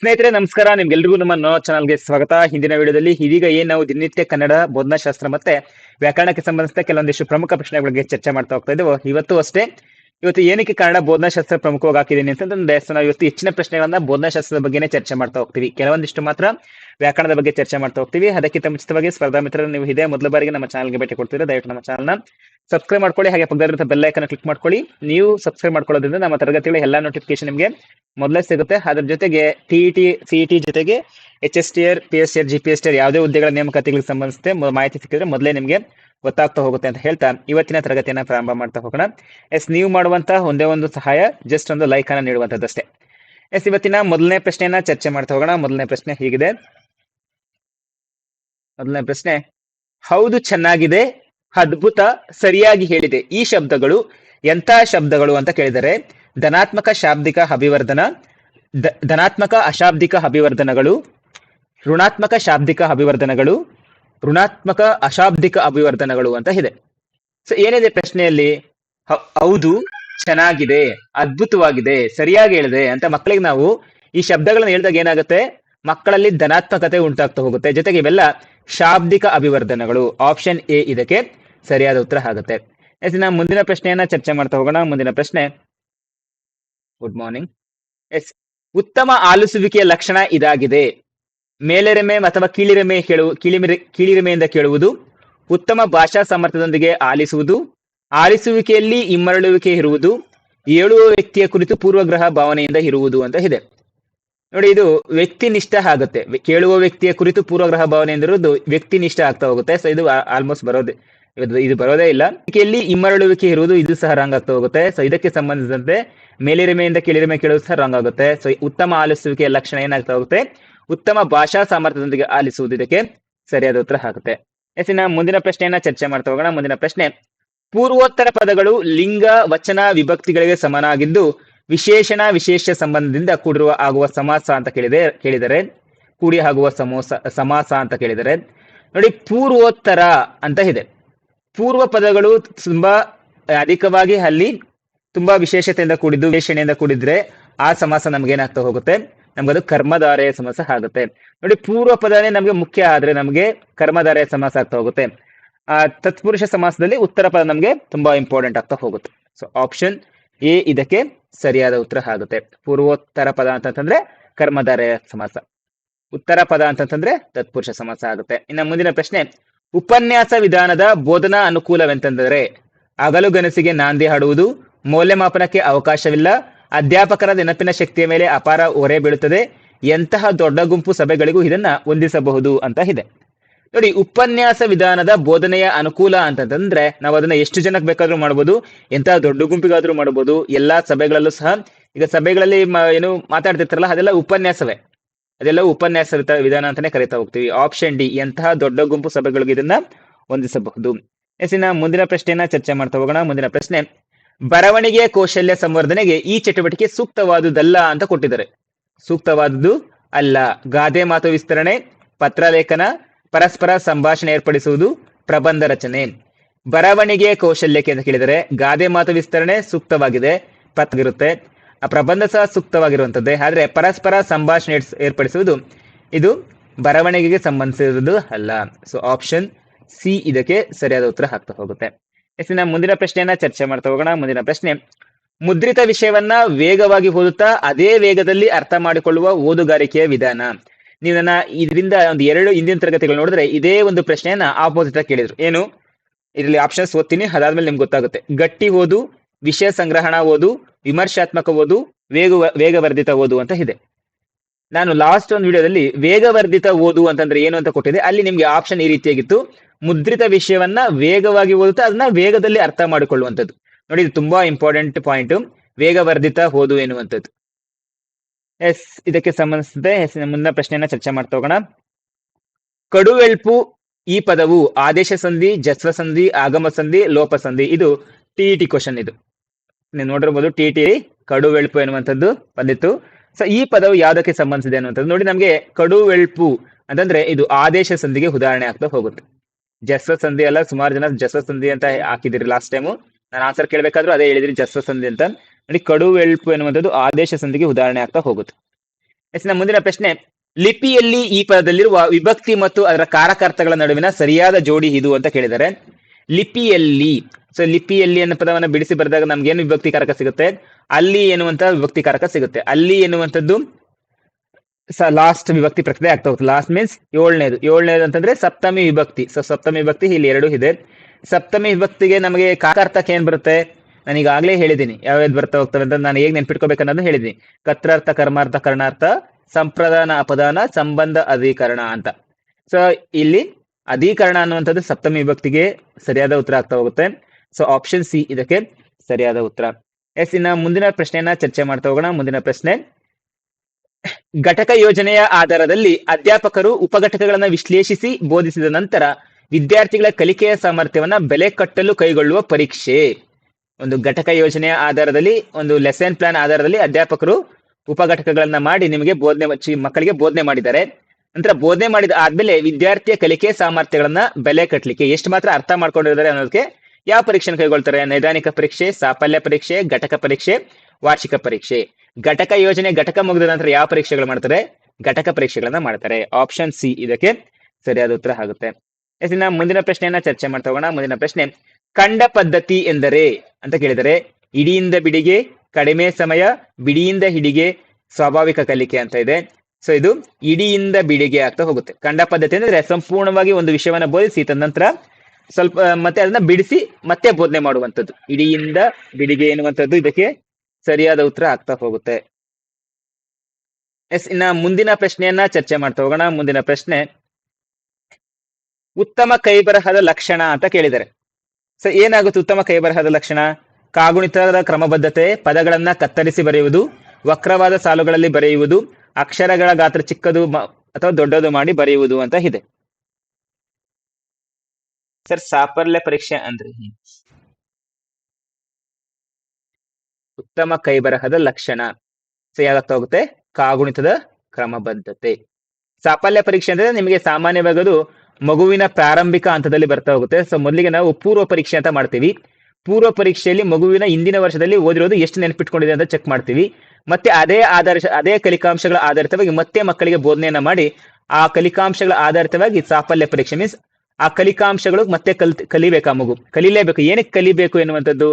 ಸ್ನೇಹಿತರೆ, ನಮಸ್ಕಾರ. ನಿಮ್ಗೆಲ್ರಿಗೂ ನಮ್ಮ ನೋ ಚಾನಲ್ಗೆ ಸ್ವಾಗತ. ಹಿಂದಿನ ವಿಡಿಯೋದಲ್ಲಿ ಇದೀಗ ಏನ್ ನಾವು ದಿನನಿತ್ಯ ಕನ್ನಡ ಬೋಧನಾಶಾಸ್ತ್ರ ಮತ್ತೆ ವ್ಯಾಕರಣಕ್ಕೆ ಸಂಬಂಧಿಸಿದ ಕೆಲವೊಂದಿಷ್ಟು ಪ್ರಮುಖ ಪ್ರಶ್ನೆಗಳಿಗೆ ಚರ್ಚೆ ಮಾಡ್ತಾ ಹೋಗ್ತಾ ಇದ್ದೇವೆ. ಇವತ್ತು ಅಷ್ಟೇ ಇವತ್ತು ಏನಕ್ಕೆ ಕನ್ನಡ ಬೋಧನಾಶಾಸ್ತ್ರ ಪ್ರಮುಖವಾಗಿ ಹಾಕಿದ್ದೀನಿ ಅಂತಂದ್ರೆ ನಾವು ಇವತ್ತು ಹೆಚ್ಚಿನ ಪ್ರಶ್ನೆಗಳನ್ನ ಬೋಧನಾಶಾಸ್ತ್ರದ ಬಗ್ಗೆನೇ ಚರ್ಚೆ ಮಾಡ್ತಾ ಹೋಗ್ತೀವಿ. ಕೆಲವೊಂದಿಷ್ಟು ಮಾತ್ರ ವ್ಯಾಕರಣದ ಬಗ್ಗೆ ಚರ್ಚೆ ಮಾಡ್ತಾ ಹೋಗ್ತೀವಿ. ಅದಕ್ಕಿಂತ ಮುಂಚಿತವಾಗಿ ಸ್ಪರ್ಧಾ ಮಿತ್ರ ನೀವು ಇದೇ ಮೊದಲ ಬಾರಿಗೆ ನಮ್ಮ ಚಾನಲ್ಗೆ ಭೇಟಿ ಕೊಡ್ತೀರಾ ದಯವಿಟ್ಟು ನಮ್ಮ ಚಾನಲ್ನ ಸಬ್ಸ್ಕ್ರೈಬ್ ಮಾಡ್ಕೊಳ್ಳಿ. ಹಾಗೆ ಪಕ್ಕದಲ್ಲಿರೋ ಬೆಲ್ ಐಕನ್ ಕ್ಲಿಕ್ ಮಾಡ್ಕೊಳ್ಳಿ. ನೀವು ಸಬ್ಸ್ಕ್ರೈಬ್ ಮಾಡ್ಕೊಳ್ಳೋದ್ರಿಂದ ನಮ್ಮ ತರಗತಿಗಳ ಎಲ್ಲ ನೋಟಿಫಿಕೇಶನ್ ನಿಮಗೆ ಮೊದಲೇ ಸಿಗುತ್ತೆ. ಅದ್ರ ಜೊತೆಗೆ ಟಿ ಟಿ ಸಿ ಟಿ ಜೊತೆಗೆ H S T R P S R G P S T R ಯಾವುದೇ ಹುದ್ದೆಗಳ ನೇಮಕಾತಿಗಳಿಗೆ ಸಂಬಂಧಿಸಿದ ಮಾಹಿತಿ ಸಿಕ್ಕಿದ್ರೆ ಮೊದಲೇ ನಿಮಗೆ ಗೊತ್ತಾಗ್ತಾ ಹೋಗುತ್ತೆ ಅಂತ ಹೇಳ್ತಾ ಇವತ್ತಿನ ತರಗತಿಯನ್ನು ಪ್ರಾರಂಭ ಮಾಡ್ತಾ ಹೋಗೋಣ. ಎಸ್, ನೀವು ಮಾಡುವಂತಹ ಒಂದೇ ಒಂದು ಸಹಾಯ, ಜಸ್ಟ್ ಒಂದು ಲೈಕ್ ಅನ್ನ ನೀಡುವಂತದ್ದಷ್ಟೇ. ಎಸ್, ಇವತ್ತಿನ ಮೊದಲನೇ ಪ್ರಶ್ನೆಯನ್ನ ಚರ್ಚೆ ಮಾಡ್ತಾ ಹೋಗೋಣ. ಮೊದಲನೇ ಪ್ರಶ್ನೆ ಹೀಗಿದೆ. ಮೊದಲನೇ ಪ್ರಶ್ನೆ, ಹೌದು ಚೆನ್ನಾಗಿದೆ, ಅದ್ಭುತ, ಸರಿಯಾಗಿ ಹೇಳಿದೆ. ಈ ಶಬ್ದಗಳು ಎಂಥ ಶಬ್ದಗಳು ಅಂತ ಕೇಳಿದರೆ, ಧನಾತ್ಮಕ ಶಾಬ್ದಿಕ ಅಭಿವರ್ಧನ ಧನಾತ್ಮಕ ಅಶಾಬ್ದಿಕ ಅಭಿವರ್ಧನಗಳು ಋಣಾತ್ಮಕ ಶಾಬ್ದಿಕ ಅಭಿವರ್ಧನಗಳು, ಋಣಾತ್ಮಕ ಅಶಾಬ್ದಿಕ ಅಭಿವರ್ಧನಗಳು ಅಂತ ಇದೆ. ಸೊ ಏನಿದೆ ಪ್ರಶ್ನೆಯಲ್ಲಿ? ಹೌದು, ಚೆನ್ನಾಗಿದೆ, ಅದ್ಭುತವಾಗಿದೆ, ಸರಿಯಾಗಿ ಹೇಳಿದೆ ಅಂತ ಮಕ್ಕಳಿಗೆ ನಾವು ಈ ಶಬ್ದಗಳನ್ನ ಹೇಳಿದಾಗ ಏನಾಗುತ್ತೆ? ಮಕ್ಕಳಲ್ಲಿ ಧನಾತ್ಮಕತೆ ಉಂಟಾಗ್ತಾ ಹೋಗುತ್ತೆ. ಜೊತೆಗೆ ಇವೆಲ್ಲ ಶಾಬ್ದಿಕ ಅಭಿವರ್ಧನಗಳು, ಆಪ್ಷನ್ ಎ ಇದಕ್ಕೆ ಸರಿಯಾದ ಉತ್ತರ ಆಗುತ್ತೆ. ಎಸ್ ನಾವು ಮುಂದಿನ ಪ್ರಶ್ನೆಯನ್ನ ಚರ್ಚೆ ಮಾಡ್ತಾ ಹೋಗೋಣ. ಮುಂದಿನ ಪ್ರಶ್ನೆ. ಗುಡ್ ಮಾರ್ನಿಂಗ್ ಎಸ್ ಉತ್ತಮ ಆಲಿಸುವಿಕೆಯ ಲಕ್ಷಣ ಇದಾಗಿದೆ. ಮೇಲೆರೆಮೆ ಅಥವಾ ಕೀಳಿರೆಮೆ ಕೇಳು, ಕೀಳಿಮೆ, ಕೀಳಿರೆಮೆಯಿಂದ ಕೇಳುವುದು, ಉತ್ತಮ ಭಾಷಾ ಸಾಮರ್ಥ್ಯದೊಂದಿಗೆ ಆಲಿಸುವುದು, ಆಲಿಸುವಿಕೆಯಲ್ಲಿ ಇಮ್ಮರಳುವಿಕೆ ಇರುವುದು, ಏಳುವ ವ್ಯಕ್ತಿಯ ಕುರಿತು ಪೂರ್ವಗ್ರಹ ಭಾವನೆಯಿಂದ ಇರುವುದು ಅಂತ ಇದೆ. ನೋಡಿ, ಇದು ವ್ಯಕ್ತಿನಿಷ್ಠ ಆಗುತ್ತೆ. ಕೇಳುವ ವ್ಯಕ್ತಿಯ ಕುರಿತು ಪೂರ್ವಗ್ರಹ ಭಾವನೆಯಿಂದ ವ್ಯಕ್ತಿ ವ್ಯಕ್ತಿನಿಷ್ಠ ಆಗ್ತಾ ಹೋಗುತ್ತೆ. ಸೊ ಇದು ಆಲ್ಮೋಸ್ಟ್ ಬರೋದೇ. ಇದು ಬರೋದೇ ಇಲ್ಲ. ಇಲ್ಲಿ ಇಮ್ಮರಳುವಿಕೆ ಇರುವುದು ಇದು ಸಹ ರಾಂಗ್ ಆಗ್ತಾ ಹೋಗುತ್ತೆ. ಸೊ ಇದಕ್ಕೆ ಸಂಬಂಧಿಸಿದಂತೆ ಮೇಲಿರಿಮೆಯಿಂದ ಕೆಳಿರಿಮೆ ಕೇಳುವುದು ಸಹ ರಾಂಗ್ ಆಗುತ್ತೆ. ಸೊ ಉತ್ತಮ ಆಲಿಸುವಿಕೆಯ ಲಕ್ಷಣ ಏನಾಗ್ತಾ ಹೋಗುತ್ತೆ? ಉತ್ತಮ ಭಾಷಾ ಸಾಮರ್ಥ್ಯದೊಂದಿಗೆ ಆಲಿಸುವುದು ಇದಕ್ಕೆ ಸರಿಯಾದ ಉತ್ತರ ಆಗುತ್ತೆ ಎಸ್ ಇನ್ನ ಮುಂದಿನ ಪ್ರಶ್ನೆಯನ್ನ ಚರ್ಚೆ ಮಾಡ್ತಾ ಹೋಗೋಣ. ಮುಂದಿನ ಪ್ರಶ್ನೆ, ಪೂರ್ವೋತ್ತರ ಪದಗಳು ಲಿಂಗ, ವಚನ, ವಿಭಕ್ತಿಗಳಿಗೆ ಸಮನಾಗಿದ್ದು ವಿಶೇಷಣ, ವಿಶೇಷ ಸಂಬಂಧದಿಂದ ಕೂಡಿರುವ ಆಗುವ ಸಮಾಸ ಅಂತ ಕೇಳಿದೆ, ಕೇಳಿದರೆ, ಕೂಡಿ ಆಗುವ ಸಮೋಸ, ಸಮಾಸ ಅಂತ ಕೇಳಿದರೆ. ನೋಡಿ, ಪೂರ್ವೋತ್ತರ ಅಂತ ಇದೆ. ಪೂರ್ವ ಪದಗಳು ತುಂಬಾ ಅಧಿಕವಾಗಿ ಅಲ್ಲಿ ತುಂಬಾ ವಿಶೇಷತೆಯಿಂದ ಕೂಡಿದ್ದು, ವಿಶೇಷಣೆಯಿಂದ ಕೂಡಿದ್ರೆ ಆ ಸಮಾಸ ನಮ್ಗೆ ಏನಾಗ್ತಾ ಹೋಗುತ್ತೆ? ನಮ್ಗದು ಕರ್ಮಧಾರೆಯ ಸಮಾಸ ಆಗುತ್ತೆ. ನೋಡಿ, ಪೂರ್ವ ಪದನೇ ನಮ್ಗೆ ಮುಖ್ಯ ಆದ್ರೆ ನಮ್ಗೆ ಕರ್ಮಧಾರೆಯ ಸಮಾಸ ಆಗ್ತಾ ಹೋಗುತ್ತೆ. ಆ, ತತ್ಪುರುಷ ಸಮಾಸದಲ್ಲಿ ಉತ್ತರ ಪದ ನಮ್ಗೆ ತುಂಬಾ ಇಂಪಾರ್ಟೆಂಟ್ ಆಗ್ತಾ ಹೋಗುತ್ತೆ. ಸೊ ಆಪ್ಷನ್ ಎ ಇದಕ್ಕೆ ಸರಿಯಾದ ಉತ್ತರ ಆಗುತ್ತೆ. ಪೂರ್ವೋತ್ತರ ಪದ ಅಂತಂದ್ರೆ ಕರ್ಮಧಾರೆಯ ಸಮಾಸ. ಉತ್ತರ ಪದ ಅಂತಂತಂದ್ರೆ ತತ್ಪುರುಷ ಸಮಾಸ ಆಗುತ್ತೆ. ಇನ್ನು ಮುಂದಿನ ಪ್ರಶ್ನೆ, ಉಪನ್ಯಾಸ ವಿಧಾನದ ಬೋಧನಾ ಅನುಕೂಲವೆಂತಂದರೆ, ಅಗಲುಗನಸಿಗೆ ನಾಂದಿ ಹಾಡುವುದು ಮೌಲ್ಯಮಾಪನಕ್ಕೆ ಅವಕಾಶವಿಲ್ಲ ಅಧ್ಯಾಪಕರ ನೆನಪಿನ ಶಕ್ತಿಯ ಮೇಲೆ ಅಪಾರ ಹೊರೆ ಬೀಳುತ್ತದೆ. ಎಂತಹ ದೊಡ್ಡ ಗುಂಪು ಸಭೆಗಳಿಗೂ ಇದನ್ನ ಹೊಂದಿಸಬಹುದು ಅಂತ ಇದೆ. ನೋಡಿ, ಉಪನ್ಯಾಸ ವಿಧಾನದ ಬೋಧನೆಯ ಅನುಕೂಲ ಅಂತಂದ್ರೆ ನಾವು ಅದನ್ನ ಎಷ್ಟು ಜನಕ್ಕೆ ಬೇಕಾದ್ರೂ ಮಾಡಬಹುದು ಎಂತಹ ದೊಡ್ಡ ಗುಂಪಿಗಾದ್ರೂ ಮಾಡಬಹುದು ಎಲ್ಲಾ ಸಭೆಗಳಲ್ಲೂ ಸಹ. ಈಗ ಸಭೆಗಳಲ್ಲಿ ಏನು ಮಾತಾಡ್ತಿರ್ತಾರಲ್ಲ, ಅದೆಲ್ಲ ಉಪನ್ಯಾಸವೇ. ಅದೆಲ್ಲ ಉಪನ್ಯಾಸ ವಿಧಾನ ಅಂತಾನೆ ಕರಿತಾ ಹೋಗ್ತೀವಿ. ಆಪ್ಷನ್ ಡಿ ಎಂತಹ ದೊಡ್ಡ ಗುಂಪು ಸಭೆಗಳಿಗೆ ಇದನ್ನ ಹೊಂದಿಸಬಹುದು. ಎಸ್ ಇನ್ನ ಮುಂದಿನ ಪ್ರಶ್ನೆಯನ್ನ ಚರ್ಚೆ ಮಾಡ್ತಾ ಹೋಗೋಣ. ಮುಂದಿನ ಪ್ರಶ್ನೆ ಬರವಣಿಗೆಯ ಕೌಶಲ್ಯ ಸಂವರ್ಧನೆಗೆ ಈ ಚಟುವಟಿಕೆ ಸೂಕ್ತವಾದುದಲ್ಲ ಅಂತ ಕೊಟ್ಟಿದ್ದಾರೆ. ಸೂಕ್ತವಾದುದು ಅಲ್ಲ. ಗಾದೆ ಮಾತು ವಿಸ್ತರಣೆ ಪತ್ರಲೇಖನ ಪರಸ್ಪರ ಸಂಭಾಷಣೆ ಏರ್ಪಡಿಸುವುದು, ಪ್ರಬಂಧ ರಚನೆ. ಬರವಣಿಗೆಯ ಕೌಶಲ್ಯಕ್ಕೆ ಅಂತ ಕೇಳಿದರೆ ಗಾದೆ ಮಾತು ವಿಸ್ತರಣೆ ಸೂಕ್ತವಾಗಿದೆ ಪತ್ರವಿರುತ್ತೆ ಆ ಪ್ರಬಂಧ ಸಹ ಸೂಕ್ತವಾಗಿರುವಂಥದ್ದೇ ಆದರೆ ಪರಸ್ಪರ ಸಂಭಾಷಣೆ ಏರ್ಪಡಿಸುವುದು ಇದು ಬರವಣಿಗೆಗೆ ಸಂಬಂಧಿಸಿರುವುದು ಅಲ್ಲ. ಸೊ ಆಪ್ಷನ್ ಸಿ ಇದಕ್ಕೆ ಸರಿಯಾದ ಉತ್ತರ ಹಾಕ್ತಾ ಹೋಗುತ್ತೆ. ಎಸ್ ಮುಂದಿನ ಪ್ರಶ್ನೆಯನ್ನ ಚರ್ಚೆ ಮಾಡ್ತಾ ಹೋಗೋಣ. ಮುಂದಿನ ಪ್ರಶ್ನೆ, ಮುದ್ರಿತ ವಿಷಯವನ್ನ ವೇಗವಾಗಿ ಓದುತ್ತಾ ಅದೇ ವೇಗದಲ್ಲಿ ಅರ್ಥ ಮಾಡಿಕೊಳ್ಳುವ ಓದುಗಾರಿಕೆಯ ವಿಧಾನ. ನೀವು ನನ್ನ ಇದರಿಂದ ಒಂದು ಎರಡು ಹಿಂದಿನ ತರಗತಿಗಳು ನೋಡಿದ್ರೆ ಇದೇ ಒಂದು ಪ್ರಶ್ನೆಯನ್ನ ಆಪೋಸಿಟ್ ಆಗಿ ಕೇಳಿದ್ರು. ಏನು? ಇದರಲ್ಲಿ ಆಪ್ಷನ್ಸ್ ಓದ್ತೀನಿ, ಅದಾದ್ಮೇಲೆ ನಿಮ್ಗೆ ಗೊತ್ತಾಗುತ್ತೆ. ಗಟ್ಟಿ ಓದು, ವಿಷಯ ಸಂಗ್ರಹಣ ಓದು, ವಿಮರ್ಶಾತ್ಮಕ ಓದು, ವೇಗ, ವೇಗವರ್ಧಿತ ಓದು ಅಂತ ಇದೆ. ನಾನು ಲಾಸ್ಟ್ ಒಂದು ವಿಡಿಯೋದಲ್ಲಿ ವೇಗವರ್ಧಿತ ಓದು ಅಂತಂದ್ರೆ ಏನು ಅಂತ ಕೊಟ್ಟಿದೆ ಅಲ್ಲಿ ನಿಮ್ಗೆ ಆಪ್ಷನ್ ಈ ರೀತಿಯಾಗಿತ್ತು. ಮುದ್ರಿತ ವಿಷಯವನ್ನ ವೇಗವಾಗಿ ಓದುತ್ತಾ ಅದನ್ನ ವೇಗದಲ್ಲಿ ಅರ್ಥ ಮಾಡಿಕೊಳ್ಳುವಂಥದ್ದು. ನೋಡಿ, ಇದು ತುಂಬಾ ಇಂಪಾರ್ಟೆಂಟ್ ಪಾಯಿಂಟ್ ವೇಗವರ್ಧಿತ ಓದು ಎನ್ನುವಂಥದ್ದು. ಎಸ್, ಇದಕ್ಕೆ ಸಂಬಂಧಿಸಿದೆ ಎಸ್ ಮುಂದಿನ ಪ್ರಶ್ನೆಯನ್ನ ಚರ್ಚೆ ಮಾಡ್ತಾ ಹೋಗೋಣ. ಕಡುವೆಳ್ಪು ಈ ಪದವು ಆದೇಶ ಸಂಧಿ, ಜಸ್ವ ಸಂಧಿ, ಆಗಮ ಸಂಧಿ, ಲೋಪ ಸಂಧಿ. ಇದು ಟಿ ಟಿ ಕ್ವಶನ್ ಇದು. ನೀವು ನೋಡಿರ್ಬೋದು ಟಿ ಟಿ ಕಡುವೆಳ್ಪು ಎನ್ನುವಂಥದ್ದು ಬಂದಿತ್ತು. ಸೊ ಈ ಪದವು ಯಾವುದಕ್ಕೆ ಸಂಬಂಧಿಸಿದೆ ಅನ್ನುವಂಥದ್ದು ನೋಡಿ, ನಮಗೆ ಕಡುವೆಳ್ಪು ಅಂತಂದ್ರೆ ಇದು ಆದೇಶ ಸಂಧಿಗೆ ಉದಾಹರಣೆ ಆಗ್ತಾ ಹೋಗುತ್ತೆ. ಜಸ್ವ ಸಂಧಿ ಅಲ್ಲ, ಸುಮಾರು ಜನ ಜಸ್ವ ಸಂಧಿ ಅಂತ ಹಾಕಿದಿರಿ ಲಾಸ್ಟ್ ಟೈಮು ನಾನು ಆನ್ಸರ್ ಕೇಳಬೇಕಾದ್ರೂ ಅದೇ ಹೇಳಿದ್ರಿ ಜಸ್ವ ಸಂಧಿ ಅಂತ. ನೋಡಿ ಕಡುವೆಳ್ಪು ಎನ್ನುವಂಥದ್ದು ಆದೇಶ ಸಂಧಿಗೆ ಉದಾಹರಣೆ ಆಗ್ತಾ ಹೋಗುತ್ತೆ. ಎಸ್ನ ಮುಂದಿನ ಪ್ರಶ್ನೆ. ಲಿಪಿಯಲ್ಲಿ ಈ ಪದದಲ್ಲಿರುವ ವಿಭಕ್ತಿ ಮತ್ತು ಅದರ ಕಾರಕಾರ್ಥಗಳ ನಡುವಿನ ಸರಿಯಾದ ಜೋಡಿ ಇದು ಅಂತ ಕೇಳಿದ್ದಾರೆ. ಲಿಪಿಯಲ್ಲಿ ಸೊ ಲಿಪಿಯಲ್ಲಿ ಅನ್ನೋ ಪದವನ್ನ ಬಿಡಿಸಿ ಬರೆದಾಗ ನಮ್ಗೆ ಏನು ವಿಭಕ್ತಿ ಕಾರಕ ಸಿಗುತ್ತೆ? ಅಲ್ಲಿ ಎನ್ನುವಂತ ವಿಭಕ್ತಿ ಕಾರಕ ಸಿಗುತ್ತೆ. ಅಲ್ಲಿ ಎನ್ನುವಂಥದ್ದು ಲಾಸ್ಟ್ ವಿಭಕ್ತಿ ಪ್ರಕ್ರಿಯೆ ಆಗ್ತಾ ಹೋಗುತ್ತೆ. Last means ಏಳನೇದು. ಏಳನೇದು ಅಂತಂದ್ರೆ ಸಪ್ತಮಿ ವಿಭಕ್ತಿ. ಸೊ ಸಪ್ತಮಿ ವಿಭಕ್ತಿ ಇಲ್ಲಿ ಎರಡು ಇದೆ. ಸಪ್ತಮಿ ವಿಭಕ್ತಿಗೆ ನಮಗೆ ಕಾಕಾರ್ಥಕ್ಕೆ ಏನ್ ಬರುತ್ತೆ? ನಾನು ಈಗಾಗಲೇ ಹೇಳಿದ್ದೀನಿ ಯಾವ್ಯಾವ್ದು ಬರ್ತಾ ಹೋಗ್ತವೆ ಅಂತ ನಾನು ಹೇಗೆ ನೆನ್ಪಿಟ್ಕೋಬೇಕನ್ನೋದು ಹೇಳಿದ್ದೀನಿ ಕತ್ರಾರ್ಥ, ಕರ್ಮಾರ್ಥ, ಕರ್ಣಾರ್ಥ, ಸಂಪ್ರದಾನ, ಅಪದಾನ, ಸಂಬಂಧ, ಅಧಿಕರಣ ಅಂತ. ಸೊ ಇಲ್ಲಿ ಅಧಿಕರಣ ಅನ್ನುವಂಥದ್ದು ಸಪ್ತಮಿ ವಿಭಕ್ತಿಗೆ ಸರಿಯಾದ ಉತ್ತರ ಆಗ್ತಾ ಹೋಗುತ್ತೆ. ಸೊ ಆಪ್ಷನ್ ಸಿ ಇದಕ್ಕೆ ಸರಿಯಾದ ಉತ್ತರ. ಎಸ್, ಇನ್ನ ಮುಂದಿನ ಪ್ರಶ್ನೆಯನ್ನ ಚರ್ಚೆ ಮಾಡ್ತಾ ಹೋಗೋಣ. ಮುಂದಿನ ಪ್ರಶ್ನೆ ಘಟಕ ಯೋಜನೆಯ ಆಧಾರದಲ್ಲಿ ಅಧ್ಯಾಪಕರು ಉಪಘಟಕಗಳನ್ನು ವಿಶ್ಲೇಷಿಸಿ ಬೋಧಿಸಿದ ನಂತರ ವಿದ್ಯಾರ್ಥಿಗಳ ಕಲಿಕೆಯ ಸಾಮರ್ಥ್ಯವನ್ನ ಬೆಲೆ ಕಟ್ಟಲು ಕೈಗೊಳ್ಳುವ ಪರೀಕ್ಷೆ. ಒಂದು ಘಟಕ ಯೋಜನೆಯ ಆಧಾರದಲ್ಲಿ, ಒಂದು ಲೆಸನ್ ಪ್ಲಾನ್ ಆಧಾರದಲ್ಲಿ ಅಧ್ಯಾಪಕರು ಉಪಘಟಕಗಳನ್ನ ಮಾಡಿ ನಿಮಗೆ ಬೋಧನೆ ಮಕ್ಕಳಿಗೆ ಬೋಧನೆ ಮಾಡಿದ್ದಾರೆ. ನಂತರ ಬೋಧನೆ ಮಾಡಿದ ಆದ್ಮೇಲೆ ವಿದ್ಯಾರ್ಥಿಯ ಕಲಿಕೆ ಸಾಮರ್ಥ್ಯಗಳನ್ನ ಬೆಲೆ ಕಟ್ಟಲಿಕ್ಕೆ ಎಷ್ಟು ಮಾತ್ರ ಅರ್ಥ ಮಾಡ್ಕೊಂಡಿದ್ದಾರೆ ಅನ್ನೋದಕ್ಕೆ ಯಾವ ಪರೀಕ್ಷೆ ಕೈಗೊಳ್ತಾರೆ? ನೈದಾನಿಕ ಪರೀಕ್ಷೆ, ಸಾಫಲ್ಯ ಪರೀಕ್ಷೆ, ಘಟಕ ಪರೀಕ್ಷೆ, ವಾರ್ಷಿಕ ಪರೀಕ್ಷೆ. ಘಟಕ ಯೋಜನೆ ಘಟಕ ಮುಗಿದ ನಂತರ ಯಾವ ಪರೀಕ್ಷೆಗಳು ಮಾಡ್ತಾರೆ? ಘಟಕ ಪರೀಕ್ಷೆಗಳನ್ನ ಮಾಡ್ತಾರೆ. ಆಪ್ಷನ್ ಸಿ ಇದಕ್ಕೆ ಸರಿಯಾದ ಉತ್ತರ ಆಗುತ್ತೆ. ಇನ್ನ ಮುಂದಿನ ಪ್ರಶ್ನೆಯನ್ನ ಚರ್ಚೆ ಮಾಡ್ತಾ ಹೋಗೋಣ. ಮುಂದಿನ ಪ್ರಶ್ನೆ, ಕಂಡ ಪದ್ಧತಿ ಎಂದರೆ ಅಂತ ಕೇಳಿದರೆ, ಇಡಿಯಿಂದ ಬಿಡಿಗೆ, ಕಡಿಮೆ ಸಮಯ, ಬಿಡಿಯಿಂದ ಹಿಡಿಗೆ, ಸ್ವಾಭಾವಿಕ ಕಲಿಕೆ ಅಂತ ಇದೆ. ಸೊ ಇದು ಇಡಿಯಿಂದ ಬಿಡಿಗೆ ಆಗ್ತಾ ಹೋಗುತ್ತೆ. ಕಂಡ ಪದ್ಧತಿ ಅಂದ್ರೆ ಸಂಪೂರ್ಣವಾಗಿ ಒಂದು ವಿಷಯವನ್ನ ಬೋಧಿಸಿ ತದನಂತರ ಸ್ವಲ್ಪ, ಮತ್ತೆ ಅದನ್ನ ಬಿಡಿಸಿ ಮತ್ತೆ ಬೋಧನೆ ಮಾಡುವಂಥದ್ದು. ಇಡಿಯಿಂದ ಬಿಡಿಗೆ ಎನ್ನುವಂಥದ್ದು ಇದಕ್ಕೆ ಸರಿಯಾದ ಉತ್ತರ ಆಗ್ತಾ ಹೋಗುತ್ತೆ. ಎಸ್, ಇನ್ನ ಮುಂದಿನ ಪ್ರಶ್ನೆಯನ್ನ ಚರ್ಚೆ ಮಾಡ್ತಾ ಹೋಗೋಣ. ಮುಂದಿನ ಪ್ರಶ್ನೆ, ಉತ್ತಮ ಕೈಬರಹದ ಲಕ್ಷಣ ಅಂತ ಕೇಳಿದ್ದಾರೆ. ಸರ್, ಏನಾಗುತ್ತೆ ಉತ್ತಮ ಕೈಬರಹದ ಲಕ್ಷಣ? ಕಾಗುಣಿತದ ಕ್ರಮಬದ್ಧತೆ, ಪದಗಳನ್ನ ಕತ್ತರಿಸಿ ಬರೆಯುವುದು, ವಕ್ರವಾದ ಸಾಲುಗಳಲ್ಲಿ ಬರೆಯುವುದು, ಅಕ್ಷರಗಳ ಗಾತ್ರ ಚಿಕ್ಕದು ಅಥವಾ ದೊಡ್ಡದು ಮಾಡಿ ಬರೆಯುವುದು ಅಂತ ಇದೆ. ಸರ್, ಸಾಪರ್ಲೆ ಪರೀಕ್ಷೆ ಅಂದ್ರೆ ಏನು? ಉತ್ತಮ ಕೈಬರಹದ ಲಕ್ಷಣ. ಸೊ ಯಾವತ್ತ ಹೋಗುತ್ತೆ? ಕಾಗುಣಿತದ ಕ್ರಮಬದ್ಧತೆ. ಸಾಫಲ್ಯ ಪರೀಕ್ಷೆ ಅಂದ್ರೆ ನಿಮಗೆ ಸಾಮಾನ್ಯವಾಗಿ ಮಗುವಿನ ಪ್ರಾರಂಭಿಕ ಹಂತದಲ್ಲಿ ಬರ್ತಾ ಹೋಗುತ್ತೆ. ಸೊ ಮೊದಲಿಗೆ ನಾವು ಪೂರ್ವ ಪರೀಕ್ಷೆ ಅಂತ ಮಾಡ್ತೀವಿ. ಪೂರ್ವ ಪರೀಕ್ಷೆಯಲ್ಲಿ ಮಗುವಿನ ಹಿಂದಿನ ವರ್ಷದಲ್ಲಿ ಓದಿರೋದು ಎಷ್ಟು ನೆನಪಿಟ್ಕೊಂಡಿದೆ ಅಂತ ಚೆಕ್ ಮಾಡ್ತೀವಿ. ಮತ್ತೆ ಅದೇ ಆಧಾರ ಅದೇ ಕಲಿಕಾಂಶಗಳ ಆಧಾರಿತವಾಗಿ ಮತ್ತೆ ಮಕ್ಕಳಿಗೆ ಬೋಧನೆಯನ್ನ ಮಾಡಿ ಆ ಕಲಿಕಾಂಶಗಳ ಆಧಾರಿತವಾಗಿ ಸಾಫಲ್ಯ ಪರೀಕ್ಷೆ ಮೀನ್ಸ್ ಆ ಕಲಿಕಾಂಶಗಳು ಮತ್ತೆ ಕಲ್ ಕಲಿಬೇಕಾ ಮಗು? ಕಲಿಲೇಬೇಕು. ಏನಕ್ಕೆ ಕಲಿಬೇಕು ಎನ್ನುವಂಥದ್ದು?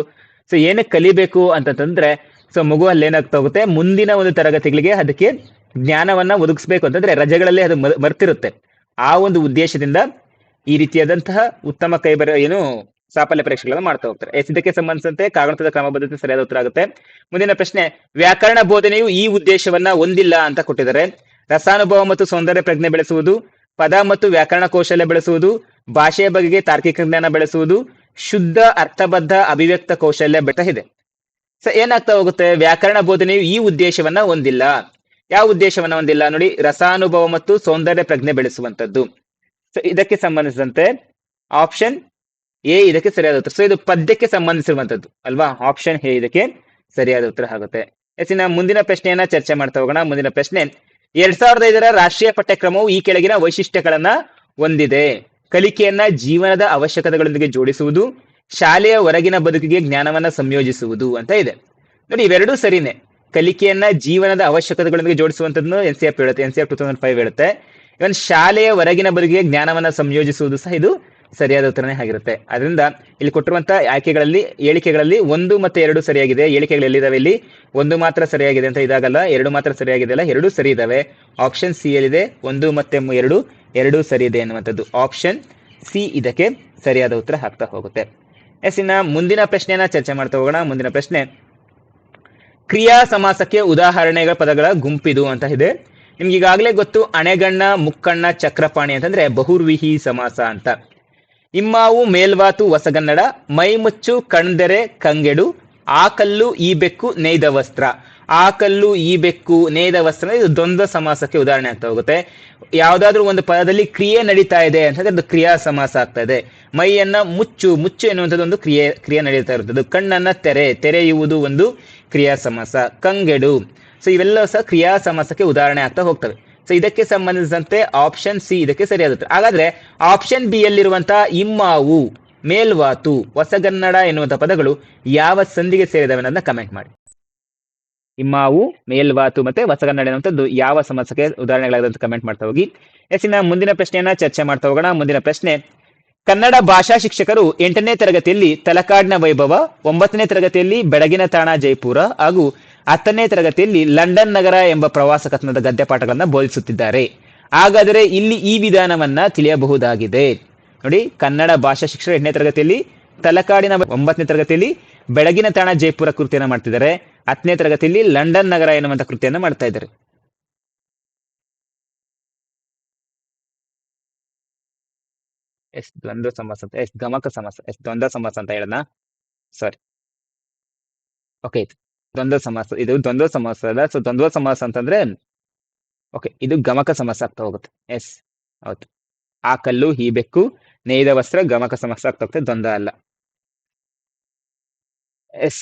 ಸೊ ಏನಕ್ಕೆ ಕಲಿಬೇಕು ಅಂತಂತಂದ್ರೆ ಸೊ ಮಗು ಅಲ್ಲಿ ಏನಾಗ್ತಾ ಹೋಗುತ್ತೆ? ಮುಂದಿನ ಒಂದು ತರಗತಿಗಳಿಗೆ ಅದಕ್ಕೆ ಜ್ಞಾನವನ್ನ ಒದಗಿಸ್ಬೇಕು ಅಂತಂದ್ರೆ ರಜೆಗಳಲ್ಲಿ ಅದು ಮರ್ತಿರುತ್ತೆ. ಆ ಒಂದು ಉದ್ದೇಶದಿಂದ ಈ ರೀತಿಯಾದಂತಹ ಉತ್ತಮ ಕೈಬರ, ಏನು ಸಾಫಲ್ಯ ಪರೀಕ್ಷೆಗಳನ್ನು ಮಾಡ್ತಾ ಹೋಗ್ತಾರೆ. ಎಸ್ ಇದಕ್ಕೆ ಸಂಬಂಧಿಸಿದಂತೆ ಕಾಗುಣಿತದ ಕ್ರಮಬದ್ಧತೆ ಸರಿಯಾದ ಉತ್ತರ ಆಗುತ್ತೆ. ಮುಂದಿನ ಪ್ರಶ್ನೆ, ವ್ಯಾಕರಣ ಬೋಧನೆಯು ಈ ಉದ್ದೇಶವನ್ನ ಹೊಂದಿಲ್ಲ ಅಂತ ಕೊಟ್ಟಿದ್ದಾರೆ. ರಸಾನುಭವ ಮತ್ತು ಸೌಂದರ್ಯ ಪ್ರಜ್ಞೆ ಬೆಳೆಸುವುದು, ಪದ ಮತ್ತು ವ್ಯಾಕರಣ ಕೌಶಲ್ಯ ಬೆಳೆಸುವುದು, ಭಾಷೆಯ ಬಗೆಗೆ ತಾರ್ಕಿಕ ಜ್ಞಾನ ಬೆಳೆಸುವುದು ಶುದ್ಧ, ಅರ್ಥಬದ್ಧ, ಅಭಿವ್ಯಕ್ತ ಕೌಶಲ್ಯ ಬೆಟ್ಟ ಇದೆ. ಸೊ ಏನಾಗ್ತಾ ಹೋಗುತ್ತೆ? ವ್ಯಾಕರಣ ಬೋಧನೆಯು ಈ ಉದ್ದೇಶವನ್ನ ಹೊಂದಿಲ್ಲ. ಯಾವ ಉದ್ದೇಶವನ್ನ ಹೊಂದಿಲ್ಲ ನೋಡಿ, ರಸಾನುಭವ ಮತ್ತು ಸೌಂದರ್ಯ ಪ್ರಜ್ಞೆ ಬೆಳೆಸುವಂತದ್ದು ಸೊ ಇದಕ್ಕೆ ಸಂಬಂಧಿಸಿದಂತೆ ಆಪ್ಷನ್ ಎ ಇದಕ್ಕೆ ಸರಿಯಾದ ಉತ್ತರ. ಸೊ ಇದು ಪದ್ಯಕ್ಕೆ ಸಂಬಂಧಿಸಿರುವಂತದ್ದು ಅಲ್ವಾ? ಆಪ್ಷನ್ ಎ ಇದಕ್ಕೆ ಸರಿಯಾದ ಉತ್ತರ ಆಗುತ್ತೆ. ಇನ್ನ ಮುಂದಿನ ಪ್ರಶ್ನೆಯನ್ನ ಚರ್ಚೆ ಮಾಡ್ತಾ ಹೋಗೋಣ. ಮುಂದಿನ ಪ್ರಶ್ನೆ, ಎರಡ್ ಸಾವಿರದ ಐದರ ರಾಷ್ಟ್ರೀಯ ಪಠ್ಯಕ್ರಮವು ಈ ಕೆಳಗಿನ ವೈಶಿಷ್ಟ್ಯಗಳನ್ನ ಹೊಂದಿದೆ. ಕಲಿಕೆಯನ್ನ ಜೀವನದ ಅವಶ್ಯಕತೆಗಳೊಂದಿಗೆ ಜೋಡಿಸುವುದು, ಶಾಲೆಯ ಹೊರಗಿನ ಬದುಕಿಗೆ ಜ್ಞಾನವನ್ನ ಸಂಯೋಜಿಸುವುದು ಅಂತ ಇದೆ. ನೋಡಿ, ಇವೆರಡೂ ಸರಿನೇ. ಕಲಿಕೆಯನ್ನ ಜೀವನದ ಅವಶ್ಯಕತೆಗಳೊಂದಿಗೆ ಜೋಡಿಸುವಂತದ್ದು ಎನ್ ಸಿ ಎಫ್ ಹೇಳುತ್ತೆ. N C F two thousand five ಹೇಳುತ್ತೆ. ಇವನ್ ಶಾಲೆಯ ಹೊರಗಿನ ಬದುಕಿಗೆ ಜ್ಞಾನವನ್ನ ಸಂಯೋಜಿಸುವುದು ಸಹ ಇದು ಸರಿಯಾದ ಉತ್ತರನೇ ಆಗಿರುತ್ತೆ. ಅದರಿಂದ ಇಲ್ಲಿ ಕೊಟ್ಟಿರುವಂತಹ ಆಯ್ಕೆಗಳಲ್ಲಿ, ಹೇಳಿಕೆಗಳಲ್ಲಿ ಒಂದು ಮತ್ತೆ ಎರಡು ಸರಿಯಾಗಿದೆ. ಹೇಳಿಕೆಗಳು ಎಲ್ಲಿದಾವೆ ಇಲ್ಲಿ? ಒಂದು ಮಾತ್ರ ಸರಿಯಾಗಿದೆ ಅಂತ ಇದಾಗಲ್ಲ. ಎರಡು ಮಾತ್ರ ಸರಿಯಾಗಿದೆ ಅಲ್ಲ. ಎರಡು ಸರಿ ಇದಾವೆ. ಆಪ್ಷನ್ ಸಿ ಎಲ್ಲಿದೆ ಒಂದು ಮತ್ತೆ ಎರಡು. ಎರಡೂ ಸರಿ ಇದೆ ಅನ್ನುವಂಥದ್ದು ಆಪ್ಷನ್ ಸಿ ಇದಕ್ಕೆ ಸರಿಯಾದ ಉತ್ತರ ಹಾಕ್ತಾ ಹೋಗುತ್ತೆ. ಎಸ್, ಇನ್ನ ಮುಂದಿನ ಪ್ರಶ್ನೆಯನ್ನ ಚರ್ಚೆ ಮಾಡ್ತಾ ಹೋಗೋಣ. ಮುಂದಿನ ಪ್ರಶ್ನೆ, ಕ್ರಿಯಾ ಸಮಾಸಕ್ಕೆ ಉದಾಹರಣೆಗಳ ಪದಗಳ ಗುಂಪಿದು ಅಂತ ಇದೆ. ನಿಮ್ಗೆ ಈಗಾಗಲೇ ಗೊತ್ತು, ಅಣೆಗಣ್ಣ, ಮುಕ್ಕಣ್ಣ, ಚಕ್ರಪಾಣಿ ಅಂತಂದ್ರೆ ಬಹುರ್ವಿಹಿ ಸಮಾಸ ಅಂತ. ಇಮ್ಮಾವು, ಮೇಲ್ವಾತು, ಹೊಸಗನ್ನಡ, ಮೈಮುಚ್ಚು, ಕಣ್ದೆರೆ, ಕಂಗೆಡು ಆ ಕಲ್ಲು ಈ ಬೆಕ್ಕು ನೇಯ್ದ ವಸ್ತ್ರ ಆ ಕಲ್ಲು, ಈ ಬೆಕ್ಕು, ನೇದ ವಸ್ತ್ರ, ಇದು ದ್ವಂದ್ವ ಸಮಾಸಕ್ಕೆ ಉದಾಹರಣೆ ಆಗ್ತಾ ಹೋಗುತ್ತೆ. ಯಾವ್ದಾದ್ರೂ ಒಂದು ಪದದಲ್ಲಿ ಕ್ರಿಯೆ ನಡೀತಾ ಇದೆ ಅಂತಂದ್ರೆ ಅದು ಕ್ರಿಯಾ ಸಮಾಸ ಆಗ್ತಾ ಇದೆ. ಮೈಯನ್ನ ಮುಚ್ಚು ಮುಚ್ಚು ಎನ್ನುವಂಥದ್ದು ಒಂದು ಕ್ರಿಯೆ ಕ್ರಿಯೆ ನಡೀತಾ ಇರುತ್ತದೆ. ಕಣ್ಣನ್ನ ತೆರೆ, ತೆರೆಯುವುದು ಒಂದು ಕ್ರಿಯಾ ಸಮಾಸ. ಕಂಗೆಡು. ಸೊ ಇವೆಲ್ಲ ಸಹ ಕ್ರಿಯಾ ಸಮಾಸಕ್ಕೆ ಉದಾಹರಣೆ ಆಗ್ತಾ ಹೋಗ್ತವೆ. ಸೊ ಇದಕ್ಕೆ ಸಂಬಂಧಿಸಿದಂತೆ ಆಪ್ಷನ್ ಸಿ ಇದಕ್ಕೆ ಸರಿಯಾಗುತ್ತೆ ಹಾಗಾದ್ರೆ ಆಪ್ಷನ್ ಬಿ ಯಲ್ಲಿರುವಂತಹ ಇಮ್ಮಾವು, ಮೇಲ್ವಾತು, ಹೊಸಗನ್ನಡ ಎನ್ನುವಂತಹ ಪದಗಳು ಯಾವ ಸಂಧಿಗೆ ಸೇರಿದವೆ ಅನ್ನೋದನ್ನ ಕಮೆಂಟ್ ಮಾಡಿ. ಇಮ್ಮಾವು ಮೇಲ್ವಾತು ಮತ್ತೆ ಹೊಸಗನ್ನಡ ಅಂತದ್ದು ಯಾವ ಸಮಸ್ಯೆಗೆ ಉದಾಹರಣೆಗಳಾಗಿದೆ ಅಂತ ಕಮೆಂಟ್ ಮಾಡ್ತಾ ಹೋಗಿ. ಎಸ್ ಇನ್ನ ಮುಂದಿನ ಪ್ರಶ್ನೆಯನ್ನ ಚರ್ಚೆ ಮಾಡ್ತಾ ಹೋಗೋಣ. ಮುಂದಿನ ಪ್ರಶ್ನೆ, ಕನ್ನಡ ಭಾಷಾ ಶಿಕ್ಷಕರು ಎಂಟನೇ ತರಗತಿಯಲ್ಲಿ ತಲಕಾಡ್ನ ವೈಭವ, ಒಂಬತ್ತನೇ ತರಗತಿಯಲ್ಲಿ ಬೆಳಗಿನ ತಾಣ ಜೈಪುರ ಹಾಗೂ ಹತ್ತನೇ ತರಗತಿಯಲ್ಲಿ ಲಂಡನ್ ನಗರ ಎಂಬ ಪ್ರವಾಸ ಕಥನದ ಗದ್ಯ ಪಾಠಗಳನ್ನ ಬೋಧಿಸುತ್ತಿದ್ದಾರೆ. ಹಾಗಾದರೆ ಇಲ್ಲಿ ಈ ವಿಧಾನವನ್ನ ತಿಳಿಯಬಹುದಾಗಿದೆ. ನೋಡಿ, ಕನ್ನಡ ಭಾಷಾ ಶಿಕ್ಷಕರು ಎಂಟನೇ ತರಗತಿಯಲ್ಲಿ, ತಲಕಾಡಿನ ಒಂಬತ್ತನೇ ತರಗತಿಯಲ್ಲಿ ಬೆಳಗಿನ ತಾಣ ಜೈಪುರ ಕೃತಿಯನ್ನು ಮಾಡ್ತಿದ್ದಾರೆ. ಹತ್ತನೇ ತರಗತಿಯಲ್ಲಿ ಲಂಡನ್ ನಗರ ಎನ್ನುವಂತ ಕೃತಿಯನ್ನು ಮಾಡ್ತಾ ಇದ್ದಾರೆ. ಎಸ್ ದ್ವಂದ್ವ ಸಮಾಸ ಅಂತ, ಎಸ್ ಗಮಕ ಸಮಾಸ, ಎಸ್ ದ್ವಂದ್ವ ಸಮಾಸ ಅಂತ ಹೇಳೋಣ. ಸಾರಿ ಓಕೆ ದ್ವಂದ್ವ ಸಮಾಸ, ಇದು ದ್ವಂದ್ವ ಸಮಾಸ ಅಲ್ಲ ಸೊ ದ್ವಂದ್ವ ಸಮಾಸ ಅಂತಂದ್ರೆ ಓಕೆ ಇದು ಗಮಕ ಸಮಾಸ ಆಗ್ತಾ ಹೋಗುತ್ತೆ. ಎಸ್ ಹೌದು. ಆ ಕಲ್ಲು ಈ ಬೆಕ್ಕು, ನೇಯ್ದ ವಸ್ತ್ರ ಗಮಕ ಸಮಾಸ ಆಗ್ತಾ ಹೋಗುತ್ತೆ, ದ್ವಂದ್ವ ಅಲ್ಲ. S